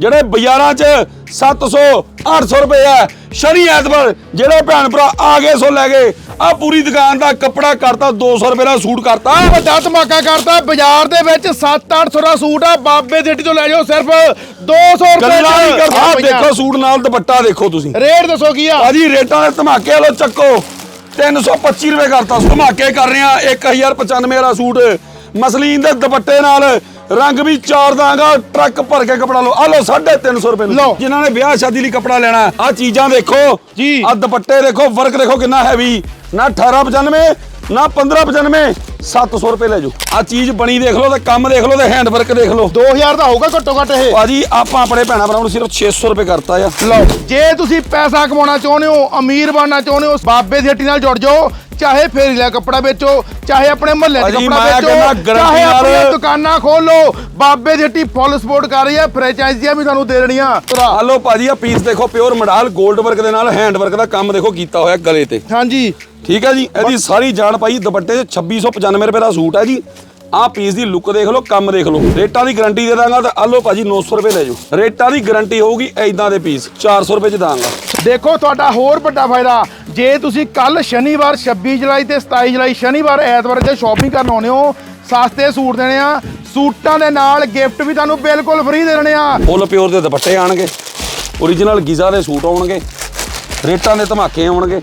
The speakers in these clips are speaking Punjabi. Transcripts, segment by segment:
ਜਿਹੜੇ ਬਾਜ਼ਾਰਾਂ 'ਚ 700 800 ਰੁਪਏ ਆ ਸ਼ਨੀ ਐਤਵਾਰ ਜਿਹੜੇ ਭੈਣ ਭਰਾ ਆ ਗਏ ਸੋ ਲੈ ਗਏ। ਆ ਪੂਰੀ ਦੁਕਾਨ ਦਾ ਕੱਪੜਾ ਕਰਤਾ 200 ਰੁਪਏ ਦਾ ਸੂਟ ਕਰਤਾ। ਵੱਡਾ ਧਮਾਕਾ ਕਰਤਾ ਬਾਜ਼ਾਰ ਦੇ ਵਿੱਚ 7-800 ਦਾ ਸੂਟ ਆ ਬਾਬੇ ਦੀ ਹੱਟੀ ਤੋਂ ਲੈ ਜਾਓ ਸਿਰਫ 200 ਰੁਪਏ ਆਹ ਪਈਆਂ। ਦੇਖੋ ਸੂਟ ਨਾਲ ਦੁਪੱਟਾ ਦੇਖੋ ਤੁਸੀਂ। ਰੇਟ ਦੱਸੋ ਕੀ ਆ? ਭਾਜੀ ਰੇਟਾਂ ਦੇ ਧਮਾਕੇ ਵਾਲੋ ਚੱਕੋ। 325 ਰੁਪਏ ਕਰਤਾ ਧਮਾਕੇ ਕਰ ਰਹੇ ਆ 1095 ਵਾਲਾ ਸੂਟ। ਮਸਲੀਨ ਦੇ ਦੁਪੱਟੇ ਨਾਲ ਰੰਗ ਵੀ ਚਾਰ ਦਾਂਗਾ ਟਰੱਕ ਭਰ ਕੇ ਕਪੜਾ ਲਓ। ਆ ਲਓ 350 ਰੁਪਏ ਨੂੰ ਲਓ। ਜਿਨ੍ਹਾਂ ਨੇ ਵਿਆਹ ਸ਼ਾਦੀ ਲਈ ਕਪੜਾ ਲੈਣਾ ਆ ਚੀਜ਼ਾਂ ਦੇਖੋ ਜੀ। ਆ ਦੁਪੱਟੇ ਦੇਖੋ ਵਰਕ ਦੇਖੋ ਕਿੰਨਾ ਹੈਵੀ ਨਾ 1895 ਨਾ 1595 700 ਰੁਪਏ ਲੈ ਜਾਓ। ਆ ਚੀਜ਼ ਬਣੀ ਦੇਖ ਲਓ ਤੇ ਕੰਮ ਦੇਖ ਲਓ ਤੇ ਹੈਂਡਵਰਕ ਦੇਖ ਲਓ। 2000 ਦਾ ਹੋਊਗਾ ਘੱਟੋ ਘੱਟ ਇਹ। ਭਾਜੀ ਆਪਾਂ ਆਪਣੇ ਭੈਣਾ ਭਰਾਵਾਂ ਨੂੰ ਸਿਰਫ 600 ਰੁਪਏ ਕਰਤਾ ਆ। ਲਓ। ਜੇ ਤੁਸੀਂ ਪੈਸਾ ਕਮਾਉਣਾ ਚਾਹੁੰਦੇ ਹੋ ਅਮੀਰ ਬਣਨਾ ਚਾਹੁੰਦੇ ਹੋ ਬਾਬੇ ਦੀ ਹੱਟੀ ਨਾਲ ਜੁੜ ਜਾਓ ਚਾਹੇ ਫੇਰੀਲਾ ਕੱਪੜਾ ਵੇਚੋ ਚਾਹੇ ਆਪਣੇ ਮੁਹੱਲੇ ਦਾ ਕੱਪੜਾ ਵੇਚੋ ਚਾਹੇ ਆਪਣੀਆਂ ਦੁਕਾਨਾਂ ਖੋਲੋ ਬਾਬੇ ਦੀ ਹੱਟੀ ਫੁੱਲ ਸਪੋਰਟ ਕਰ ਰਹੀ ਹੈ ਫ੍ਰੈਂਚਾਈਜ਼ੀਆਂ ਵੀ ਤੁਹਾਨੂੰ ਦੇ ਰਣੀਆਂ ਲਓ ਭਾਜੀ ਆ ਪੀਸ ਦੇਖੋ ਪਿਓਰ ਮਡਾਲ 골ਡ ਵਰਕ ਦੇ ਨਾਲ ਹੈਂਡ ਵਰਕ ਦਾ ਕੰਮ ਦੇਖੋ ਕੀਤਾ ਹੋਇਆ ਗਲੇ ਤੇ। ਹਾਂਜੀ। ਠੀਕ ਹੈ ਜੀ ਇਹਦੀ ਸਾਰੀ ਜਾਨ ਪਾਈ ਦੁਪੱਟੇ 2650 95 ਰੁਪਏ ਦਾ ਸੂਟ ਹੈ ਜੀ। ਆ ਪੀਸ ਦੀ ਲੁੱਕ ਦੇਖ ਲਓ ਕੰਮ ਦੇਖ ਲਓ। ਰੇਟਾਂ ਦੀ ਗਾਰੰਟੀ ਦੇ ਦਾਂਗਾ ਤਾਂ ਆ ਭਾਜੀ 900 ਰੁਪਏ ਲੈ ਜਾਓ। ਰੇਟਾਂ ਦੀ ਗਾਰੰਟੀ ਹੋਊਗੀ ਐਦਾਂ ਦੇ ਪੀਸ 400 ਰੁਪਏ ਚ ਦਾਂਗਾ। ਦੇਖੋ ਤੁਹਾਡਾ ਹੋਰ ਵੱਡਾ ਫਾਇਦਾ ਜੇ ਤੁਸੀਂ ਕੱਲ ਸ਼ਨੀਵਾਰ 26 ਜੁਲਾਈ ਤੇ 27 ਜੁਲਾਈ ਸ਼ਨੀਵਾਰ ਐਤਵਾਰ ਤੇ ਸ਼ਾਪਿੰਗ ਕਰਨ ਆਉਨੇ ਹੋ ਸਸਤੇ ਸੂਟ ਦੇਣੇ ਆ ਸੂਟਾਂ ਦੇ ਨਾਲ ਗਿਫਟ ਵੀ ਤੁਹਾਨੂੰ ਬਿਲਕੁਲ ਫ੍ਰੀ ਦੇਣੇ ਆ। ਫੁੱਲ ਪਿਓਰ ਦੇ ਦੁਪੱਟੇ ਆਣਗੇ origignal ਗੀਜ਼ਾ ਦੇ ਸੂਟ ਆਉਣਗੇ ਰੇਟਾਂ ਦੇ ਧਮਾਕੇ ਆਉਣਗੇ।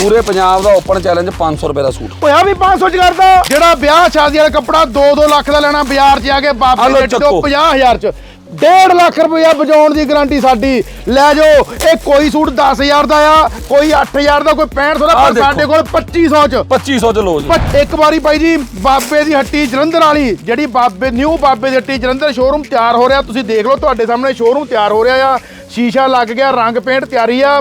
ਪੂਰੇ ਪੰਜਾਬ ਦਾ ਓਪਨ ਚੈਲੰਜ 500 ਰੁਪਏ ਦਾ ਸੂਟ। ਹੋਇਆ ਵੀ 500 ਚ ਕਰਦਾ। ਜਿਹੜਾ ਵਿਆਹ ਸ਼ਾਦੀ ਵਾਲਾ ਕੱਪੜਾ 2-2 ਲੱਖ ਦਾ ਲੈਣਾ ਬਾਜ਼ਾਰ 'ਚ ਆ ਕੇ ਲਓ ਦੇ ਤੋਂ ਚੱਕੋ। 50000 ਚ। 1.5 ਲੱਖ ਰੁਪਇਆ ਬਚਾਉਣ ਦੀ ਗਾਰੰਟੀ ਸਾਡੀ। ਲੈ ਜਾਓ ਇਹ ਕੋਈ ਸੂਟ 10000 ਦਾ ਆ ਕੋਈ 8000 ਦਾ ਕੋਈ 6500 ਦਾ ਆਹ ਪਰ ਦੇਖੋ। ਸਾਡੇ ਕੋਲ 2500 ਚ। 2500 ਚ ਲਓ ਜੀ। ਪਰ ਇੱਕ ਵਾਰੀ ਬਾਈ ਜੀ ਬਾਬੇ ਦੀ ਹੱਟੀ ਜਲੰਧਰ ਵਾਲੀ ਜਿਹੜੀ ਬਾਬੇ ਨਿਊ ਬਾਬੇ ਦੀ ਹੱਟੀ ਜਲੰਧਰ ਸ਼ੋਰੂਮ ਤਿਆਰ ਹੋ ਰਿਹਾ ਤੁਸੀਂ ਦੇਖ ਲਓ ਤੁਹਾਡੇ ਸਾਹਮਣੇ ਸ਼ੋਰੂਮ ਤਿਆਰ ਹੋ ਰਿਹਾ ਆ। ਸ਼ੀਸ਼ਾ ਲੱਗ ਗਿਆ ਰੰਗ ਪੇਂਟ ਤਿਆਰੀ ਆ।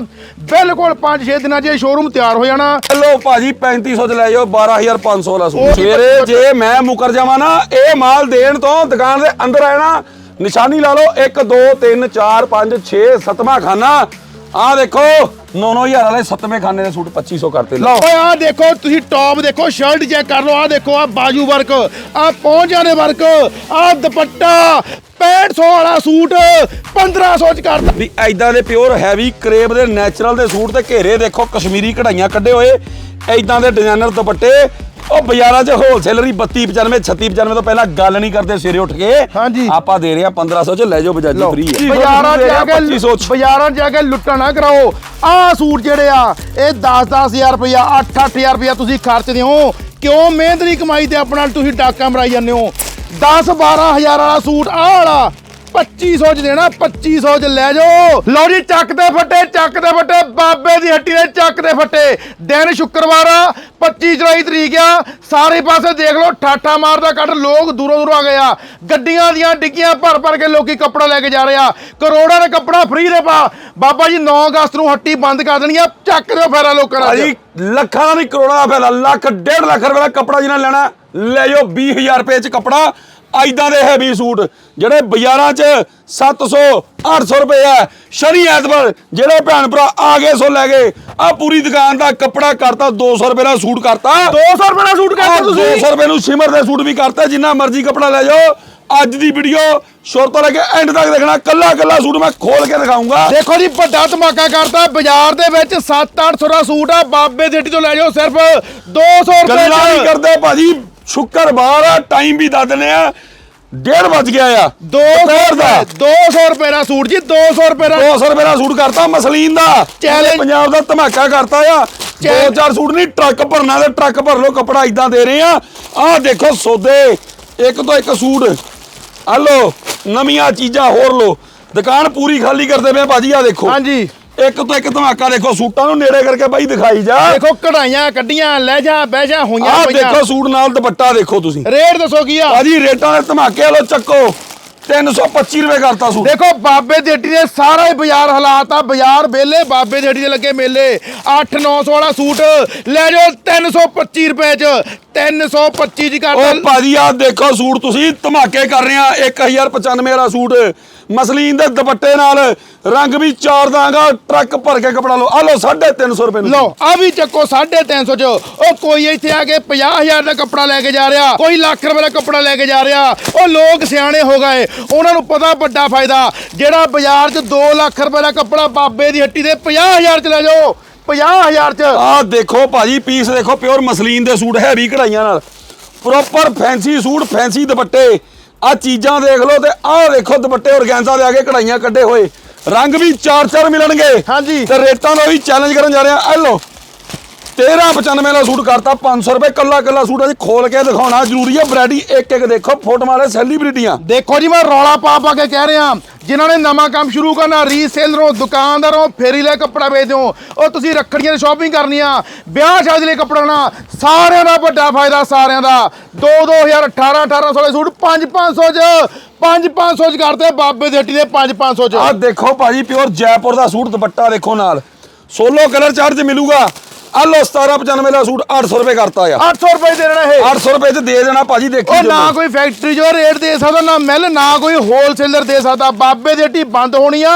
ਬਿਲਕੁਲ 5-6 ਦਿਨਾਂ 'ਚ ਇਹ ਸ਼ੋਰੂਮ ਤਿਆਰ ਹੋ ਜਾਣਾ। ਲੋ ਭਾਜੀ 3500 ਚ ਲੈ ਜਾਓ 12500 ਵਾਲਾ ਉਹ ਸੂਟ ਸਵੇਰੇ ਜੇ ਮੈਂ ਮੁਕਰ ਜਾਵਾਂ ਨਾ ਇਹ ਮਾਲ ਦੇਣ ਤੋਂ ਦੁਕਾਨ ਦੇ ਅੰਦਰ ਨਾ ਨਿਸ਼ਾਨੀ ਲਾ ਲਓ। 1 2 3 4 5 6 7ਵਾਂ ਖਾਨਾ। ਆਹ ਦੇਖੋ 9-9000 ਵਾਲੇ 7ਵੇਂ ਖਾਨੇ ਦੇ ਸੂਟ 2500 ਕਰਤੇ ਲਓ। ਓਏ ਆ ਦੇਖੋ ਤੁਸੀਂ ਟੌਪ ਦੇਖੋ ਸ਼ਰਟ ਚੈੱਕ ਕਰ ਲਓ ਆ ਦੇਖੋ ਆ ਬਾਜੂ ਵਰਕ ਆ ਪਹੁੰਚਾਂ ਦੇ ਵਰਕ ਆ ਦੁਪੱਟਾ 6500 ਵਾਲਾ ਸੂਟ 1500 ਚ ਕਰਦਾ ਵੀ ਐਦਾਂ ਦੇ ਪਿਓਰ ਹੈਵੀ ਕਰੇਬ ਦੇ ਨੈਚੁਰਲ ਦੇ ਸੂਟ ਤੇ ਘੇਰੇ ਦੇਖੋ ਕਸ਼ਮੀਰੀ ਕਢਾਈਆਂ ਕੱਢੇ ਹੋਏ। ਐਦਾਂ ਦੇ ਡਿਜ਼ਾਈਨਰ ਦੁਪੱਟੇ ਉਹ ਬਾਜ਼ਾਰਾਂ 'ਚ ਹੋਲਸੇਲਰ ਹੀ 32 95 36 95 ਤੋਂ ਪਹਿਲਾਂ ਗੱਲ ਨਹੀਂ ਕਰਦੇ ਸਵੇਰੇ ਉੱਠ ਕੇ ਹਾਂਜੀ। ਆਪਾਂ ਦੇ ਰਹੇ ਆ 1500 ਚ ਲੈ ਜਾਓ ਬਜਾਜੀ ਫ੍ਰੀ ਹੈ। ਬਾਜ਼ਾਰਾਂ 'ਚ ਜਾ ਕੇ 2500 ਚ। ਬਾਜ਼ਾਰਾਂ 'ਚ ਜਾ ਕੇ ਲੁੱਟਾ ਨਾ ਕਰਾਓ। ਆ ਸੂਟ ਜਿਹੜੇ ਆ ਇਹ 10-10000 ਰੁਪਇਆ 8-8000 ਰੁਪਇਆ ਤੁਸੀਂ ਖਰਚਦੇ ਹੋ। ਕਿਉਂ ਮਿਹਨਤ ਦੀ ਕਮਾਈ ਤੇ ਆਪਣਾ ਤੁਸੀਂ ਡਾਕਾ ਮਰਾਈ ਜਾਂਦੇ ਹੋ? 10-12000 ਵਾਲਾ ਸੂਟ ਆਹ ਵਾਲਾ। 2500 ਚ ਦੇਣਾ 2500 ਚ ਲੈ ਜਾਓ। ਲਓ ਜੀ, ਚੱਕ ਦੇ ਫੱਟੇ, ਚੱਕ ਦੇ ਫੱਟੇ, ਬਾਬੇ ਦੀ ਹੱਟੀ ਦੇ ਚੱਕ ਦੇ ਫੱਟੇ। ਦਿਨ ਸ਼ੁੱਕਰਵਾਰ ਆ 25 ਜੁਲਾਈ ਤਰੀਕ ਆ, ਸਾਰੇ ਪਾਸੇ ਦੇਖ ਲਓ, ਠਾਠਾ ਮਾਰਦਾ ਕੱਢ ਲੋਕ ਦੂਰੋਂ ਦੂਰੋਂ ਆ ਗਏ ਆ। ਗੱਡੀਆਂ ਦੀਆਂ ਡਿੱਗੀਆਂ ਭਰ ਭਰ ਕੇ ਲੋਕੀ ਕੱਪੜਾ ਲੈ ਕੇ ਜਾ ਰਹੇ ਆ। ਕਰੋੜਾਂ ਦਾ ਕੱਪੜਾ ਫ੍ਰੀ ਦੇ ਪਾ। ਬਾਬਾ ਜੀ 9 ਅਗਸਤ ਨੂੰ ਹੱਟੀ ਬੰਦ ਕਰ ਦੇਣੀ ਆ, ਚੱਕ ਦਿਓ ਫੇਰਾ ਲੋਕਾਂ ਦਾ। ਭਾਜੀ, ਲੱਖਾਂ ਦਾ ਨਹੀਂ ਕਰੋੜਾਂ ਦਾ ਫੈਲਾ ਲੱਖ, ਡੇਢ ਲੱਖ ਰੁਪਏ ਦਾ ਕੱਪੜਾ ਜਿਹਨਾਂ ਲੈਣਾ, ਲੈ ਜਾਓ 20000 ਰੁਪਏ ਚ ਕੱਪੜਾ। ਐਦਾਂ ਦੇ ਹੈਵੀ ਸੂਟ। ਜਿਹੜੇ ਬਾਜ਼ਾਰਾਂ 'ਚ 700 800 ਰੁਪਏ ਆ ਸ਼ਨੀ ਐਤਵਾਰ ਜਿਹੜੇ ਭੈਣ ਭਰਾ ਆ ਗਏ ਸੋ ਲੈ ਗਏ। ਆ ਪੂਰੀ ਦੁਕਾਨ ਦਾ ਕੱਪੜਾ ਕਰਤਾ 200 ਰੁਪਏ ਦਾ ਸੂਟ ਕਰਤਾ। 200 ਰੁਪਏ ਦਾ ਸੂਟ ਕਰਤਾ ਤੁਸੀਂ? 200 ਰੁਪਏ ਨੂੰ ਸਿਮਰ ਦੇ ਸੂਟ ਵੀ ਕਰਤਾ ਜਿੰਨਾ ਮਰਜ਼ੀ ਕੱਪੜਾ ਲੈ ਜਾਓ। ਅੱਜ ਦੀ ਵੀਡੀਓ ਸ਼ੁਰੂ ਤੋਂ ਲੈ ਕੇ ਐਂਡ ਤੱਕ ਦੇਖਣਾ ਕੱਲਾ ਕੱਲਾ ਸੂਟ ਮੈਂ ਖੋਲ ਕੇ ਦਿਖਾਉਂਗਾ ਦੇਖੋ ਜੀ ਵੱਡਾ ਧਮਾਕਾ ਕਰਤਾ ਬਾਜ਼ਾਰ ਦੇ ਵਿੱਚ 7-800 ਦਾ ਸੂਟ ਆ ਬਾਬੇ ਦੀ ਹੱਟੀ ਤੋਂ ਲੈ ਜਾਓ ਸਿਰਫ 200 ਰੁਪਏ ਚ। ਕਰਦੇ ਭਾਜੀ ਸ਼ੁੱਕਰਵਾਰ ਆ ਟਾਈਮ ਵੀ ਦੱਸ ਦਿੰਦੇ ਆ। ਡੇਢ ਵੱਜ ਗਿਆ ਆ। 200 ਦੁਪਹਿਰ ਦਾ। 200 ਰੁਪਏ ਦਾ ਸੂਟ ਜੀ 200 ਰੁਪਏ ਦਾ। 200 ਰੁਪਏ ਦਾ ਸੂਟ ਕਰਤਾ ਮਸਲੀਨ ਦਾ। Challenge- ਪੰਜਾਬ ਦਾ ਧਮਾਕਾ ਕਰਤਾ ਆ। ਦੋ Challenge- ਚਾਰ ਸੂਟ ਨਹੀਂ ਟਰੱਕ ਭਰਨਾ ਤੇ ਟਰੱਕ ਭਰ ਲੋ ਕੱਪੜਾ ਇਦਾਂ ਦੇ ਰਹੇ ਆ। ਆਹ ਦੇਖੋ ਸੌਦੇ ਇੱਕ ਤੋਂ ਇੱਕ ਸੂਟ। ਆ ਲੋ ਨਵੀਆਂ ਚੀਜ਼ਾਂ ਹੋਰ ਲੋ ਦੁਕਾਨ ਪੂਰੀ ਖਾਲੀ ਕਰਦੇ ਪਏ ਭਾਜੀ ਆ ਦੇਖੋ। ਹਾਂਜੀ। ਇੱਕ ਤੋਂ ਇੱਕ ਧਮਾਕਾ ਦੇਖੋ ਸੂਟਾਂ ਨੂੰ ਨੇੜੇ ਕਰਕੇ ਬਾਈ ਦਿਖਾਈ ਜਾ। ਦੇਖੋ ਕਢਾਈਆਂ ਕੱਢੀਆਂ ਲੈ ਜਾ ਬਹਿ ਜਾ ਹੋਈਆਂ ਆਹ ਪਈਆਂ। ਦੇਖੋ ਸੂਟ ਨਾਲ ਦੁਪੱਟਾ ਦੇਖੋ ਤੁਸੀਂ। ਰੇਟ ਦੱਸੋ ਕੀ ਆ? ਭਾਜੀ ਰੇਟਾਂ ਦੇ ਧਮਾਕੇ ਵਾਲੋ ਚੱਕੋ। 325 ਰੁਪਏ ਕਰਤਾ ਸੂਟ ਦੇਖੋ ਬਾਬੇ ਦੀ ਹੱਟੀ ਦੇ ਸਾਰਾ ਹੀ ਬਾਜ਼ਾਰ ਹਾਲਾਤ ਆ। ਬਾਜ਼ਾਰ ਵਿਹਲੇ ਬਾਬੇ ਦੀ ਹੱਟੀ ਦੇ ਲੱਗੇ ਮੇਲੇ। 8-900 ਵਾਲਾ ਸੂਟ। ਲੈ ਜਾਓ 325 ਰੁਪਏ ਚ। 325 ਦੀ ਉਹ ਕਰਦਾ ਭਾਜੀ ਆ ਦੇਖੋ ਸੂਟ ਤੁਸੀਂ ਧਮਾਕੇ ਕਰ ਰਹੇ ਆ। 1095 ਵਾਲਾ ਸੂਟ। ਮਸਲੀਨ ਦੇ ਦੁਪੱਟੇ ਨਾਲ ਰੰਗ ਵੀ ਚਾਰ ਦਾਂਗਾ। ਟਰੱਕ ਭਰ ਕੇ ਕਪੜਾ ਲਓ। ਆ ਲਓ 350 ਰੁਪਏ ਨੂੰ। ਲਓ ਆ ਵੀ ਚੱਕੋ 350 ਚ। ਉਹ ਕੋਈ ਇੱਥੇ ਆ ਕੇ 50000 ਦਾ ਕੱਪੜਾ ਲੈ ਕੇ ਜਾ ਰਿਹਾ। ਕੋਈ ਲੱਖ ਰੁਪਏ ਦਾ ਕੱਪੜਾ ਲੈ ਕੇ ਜਾ ਰਿਹਾ। ਉਹ ਲੋਕ ਸਿਆਣੇ ਹੋ ਗਏ। ਉਹਨਾਂ ਨੂੰ ਪਤਾ ਵੱਡਾ ਫਾਇਦਾ ਜਿਹੜਾ ਬਾਜ਼ਾਰ 'ਚ 2 ਲੱਖ ਰੁਪਏ ਦਾ ਕੱਪੜਾ ਬਾਬੇ ਦੀ ਹੱਟੀ ਦੇ 50000 ਚ ਲੈ ਜਾਓ 50000 ਚ। ਆਹ ਦੇਖੋ ਭਾਜੀ ਪੀਸ ਦੇਖੋ ਪਿਓਰ ਮਸਲੀਨ ਦੇ ਸੂਟ ਹੈਵੀ ਕਢਾਈਆਂ ਨਾਲ। ਪ੍ਰੋਪਰ ਫੈਂਸੀ ਸੂਟ ਫੈਂਸੀ ਦੁਪੱਟੇ। ਆ ਚੀਜ਼ਾਂ ਦੇਖ ਲਓ ਤੇ ਆਹ ਦੇਖੋ ਦੁਪੱਟੇ ਔਰਗੈਂਜ਼ਾ ਦੇ ਆਗੇ ਕਢਾਈਆਂ ਕੱਢੇ ਹੋਏ। ਰੰਗ ਵੀ ਚਾਰ ਚਾਰ ਮਿਲਣਗੇ। ਹਾਂਜੀ। ਤੇ ਰੇਟਾਂ ਦਾ ਵੀ ਚੈਲੰਜ ਕਰਨ ਜਾ ਰਹੇ ਆ ਆ ਲਓ 1395 ਦਾ ਸੂਟ ਕਰਤਾ 500 ਰੁਪਏ ਕੱਲਾ ਕੱਲਾ ਸੂਟ ਅਸੀਂ ਖੋਲ ਕੇ ਦਿਖਾਉਣਾ ਜ਼ਰੂਰੀ ਹੈ ਵੈਰਾਈਟੀ ਇੱਕ ਇੱਕ ਦੇਖੋ ਫੋਟੋ ਵਾਲੇ ਸੈਲੀਬ੍ਰਿਟੀਆਂ। ਦੇਖੋ ਜੀ ਮੈਂ ਰੌਲਾ ਪਾ ਪਾ ਕੇ ਕਹਿ ਰਿਹਾ ਜਿਨ੍ਹਾਂ ਨੇ ਨਵਾਂ ਕੰਮ ਸ਼ੁਰੂ ਕਰਨਾ ਰੀਸੇਲਰੋਂ ਦੁਕਾਨਦਾਰੋਂ ਫੇਰੀ ਲੈ ਕੱਪੜਾ ਵੇਚਦੇ ਹੋ ਉਹ ਤੁਸੀਂ ਰੱਖੜੀਆਂ ਦੀ ਸ਼ਾਪਿੰਗ ਕਰਨੀ ਆ ਵਿਆਹ ਸ਼ਾਦੀ ਲਈ ਕੱਪੜਾ ਲੈਣਾ ਸਾਰਿਆਂ ਦਾ ਵੱਡਾ ਫਾਇਦਾ ਸਾਰਿਆਂ ਦਾ। 2 2018 1800 ਵਾਲੇ ਸੂਟ 5 500 ਚ 5 500 ਚ ਕਰਦੇ ਬਾਬੇ ਦੀ ਹੱਟੀ ਦੇ 5 500 ਚ। ਆਹ ਦੇਖੋ ਭਾਜੀ ਪਿਓਰ ਜੈਪੁਰ ਦਾ ਸੂਟ ਦੁਪੱਟਾ ਦੇਖੋ ਨਾਲ। ਸੋਲੋ ਕਲਰ ਚਾਰਜ ਮਿਲੂਗਾ। ਆ ਲਓ 1795 ਦਾ ਸੂਟ 800 ਰੁਪਏ ਕਰਤਾ ਆ 800 ਰੁਪਏ ਦੇ ਦੇਣਾ ਇਹ 800 ਰੁਪਏ ਚ ਦੇ ਦੇਣਾ ਭਾਜੀ ਦੇਖੀ ਉਹ ਨਾ। ਕੋਈ ਫੈਕਟਰੀ ਜੋ ਰੇਟ ਦੇ ਸਕਦਾ ਨਾ ਮਿਲ ਨਾ ਕੋਈ ਹੋਲਸੇਲਰ ਦੇ ਸਕਦਾ ਬਾਬੇ ਦੀ ਹੱਟੀ ਬੰਦ ਹੋਣੀ ਆ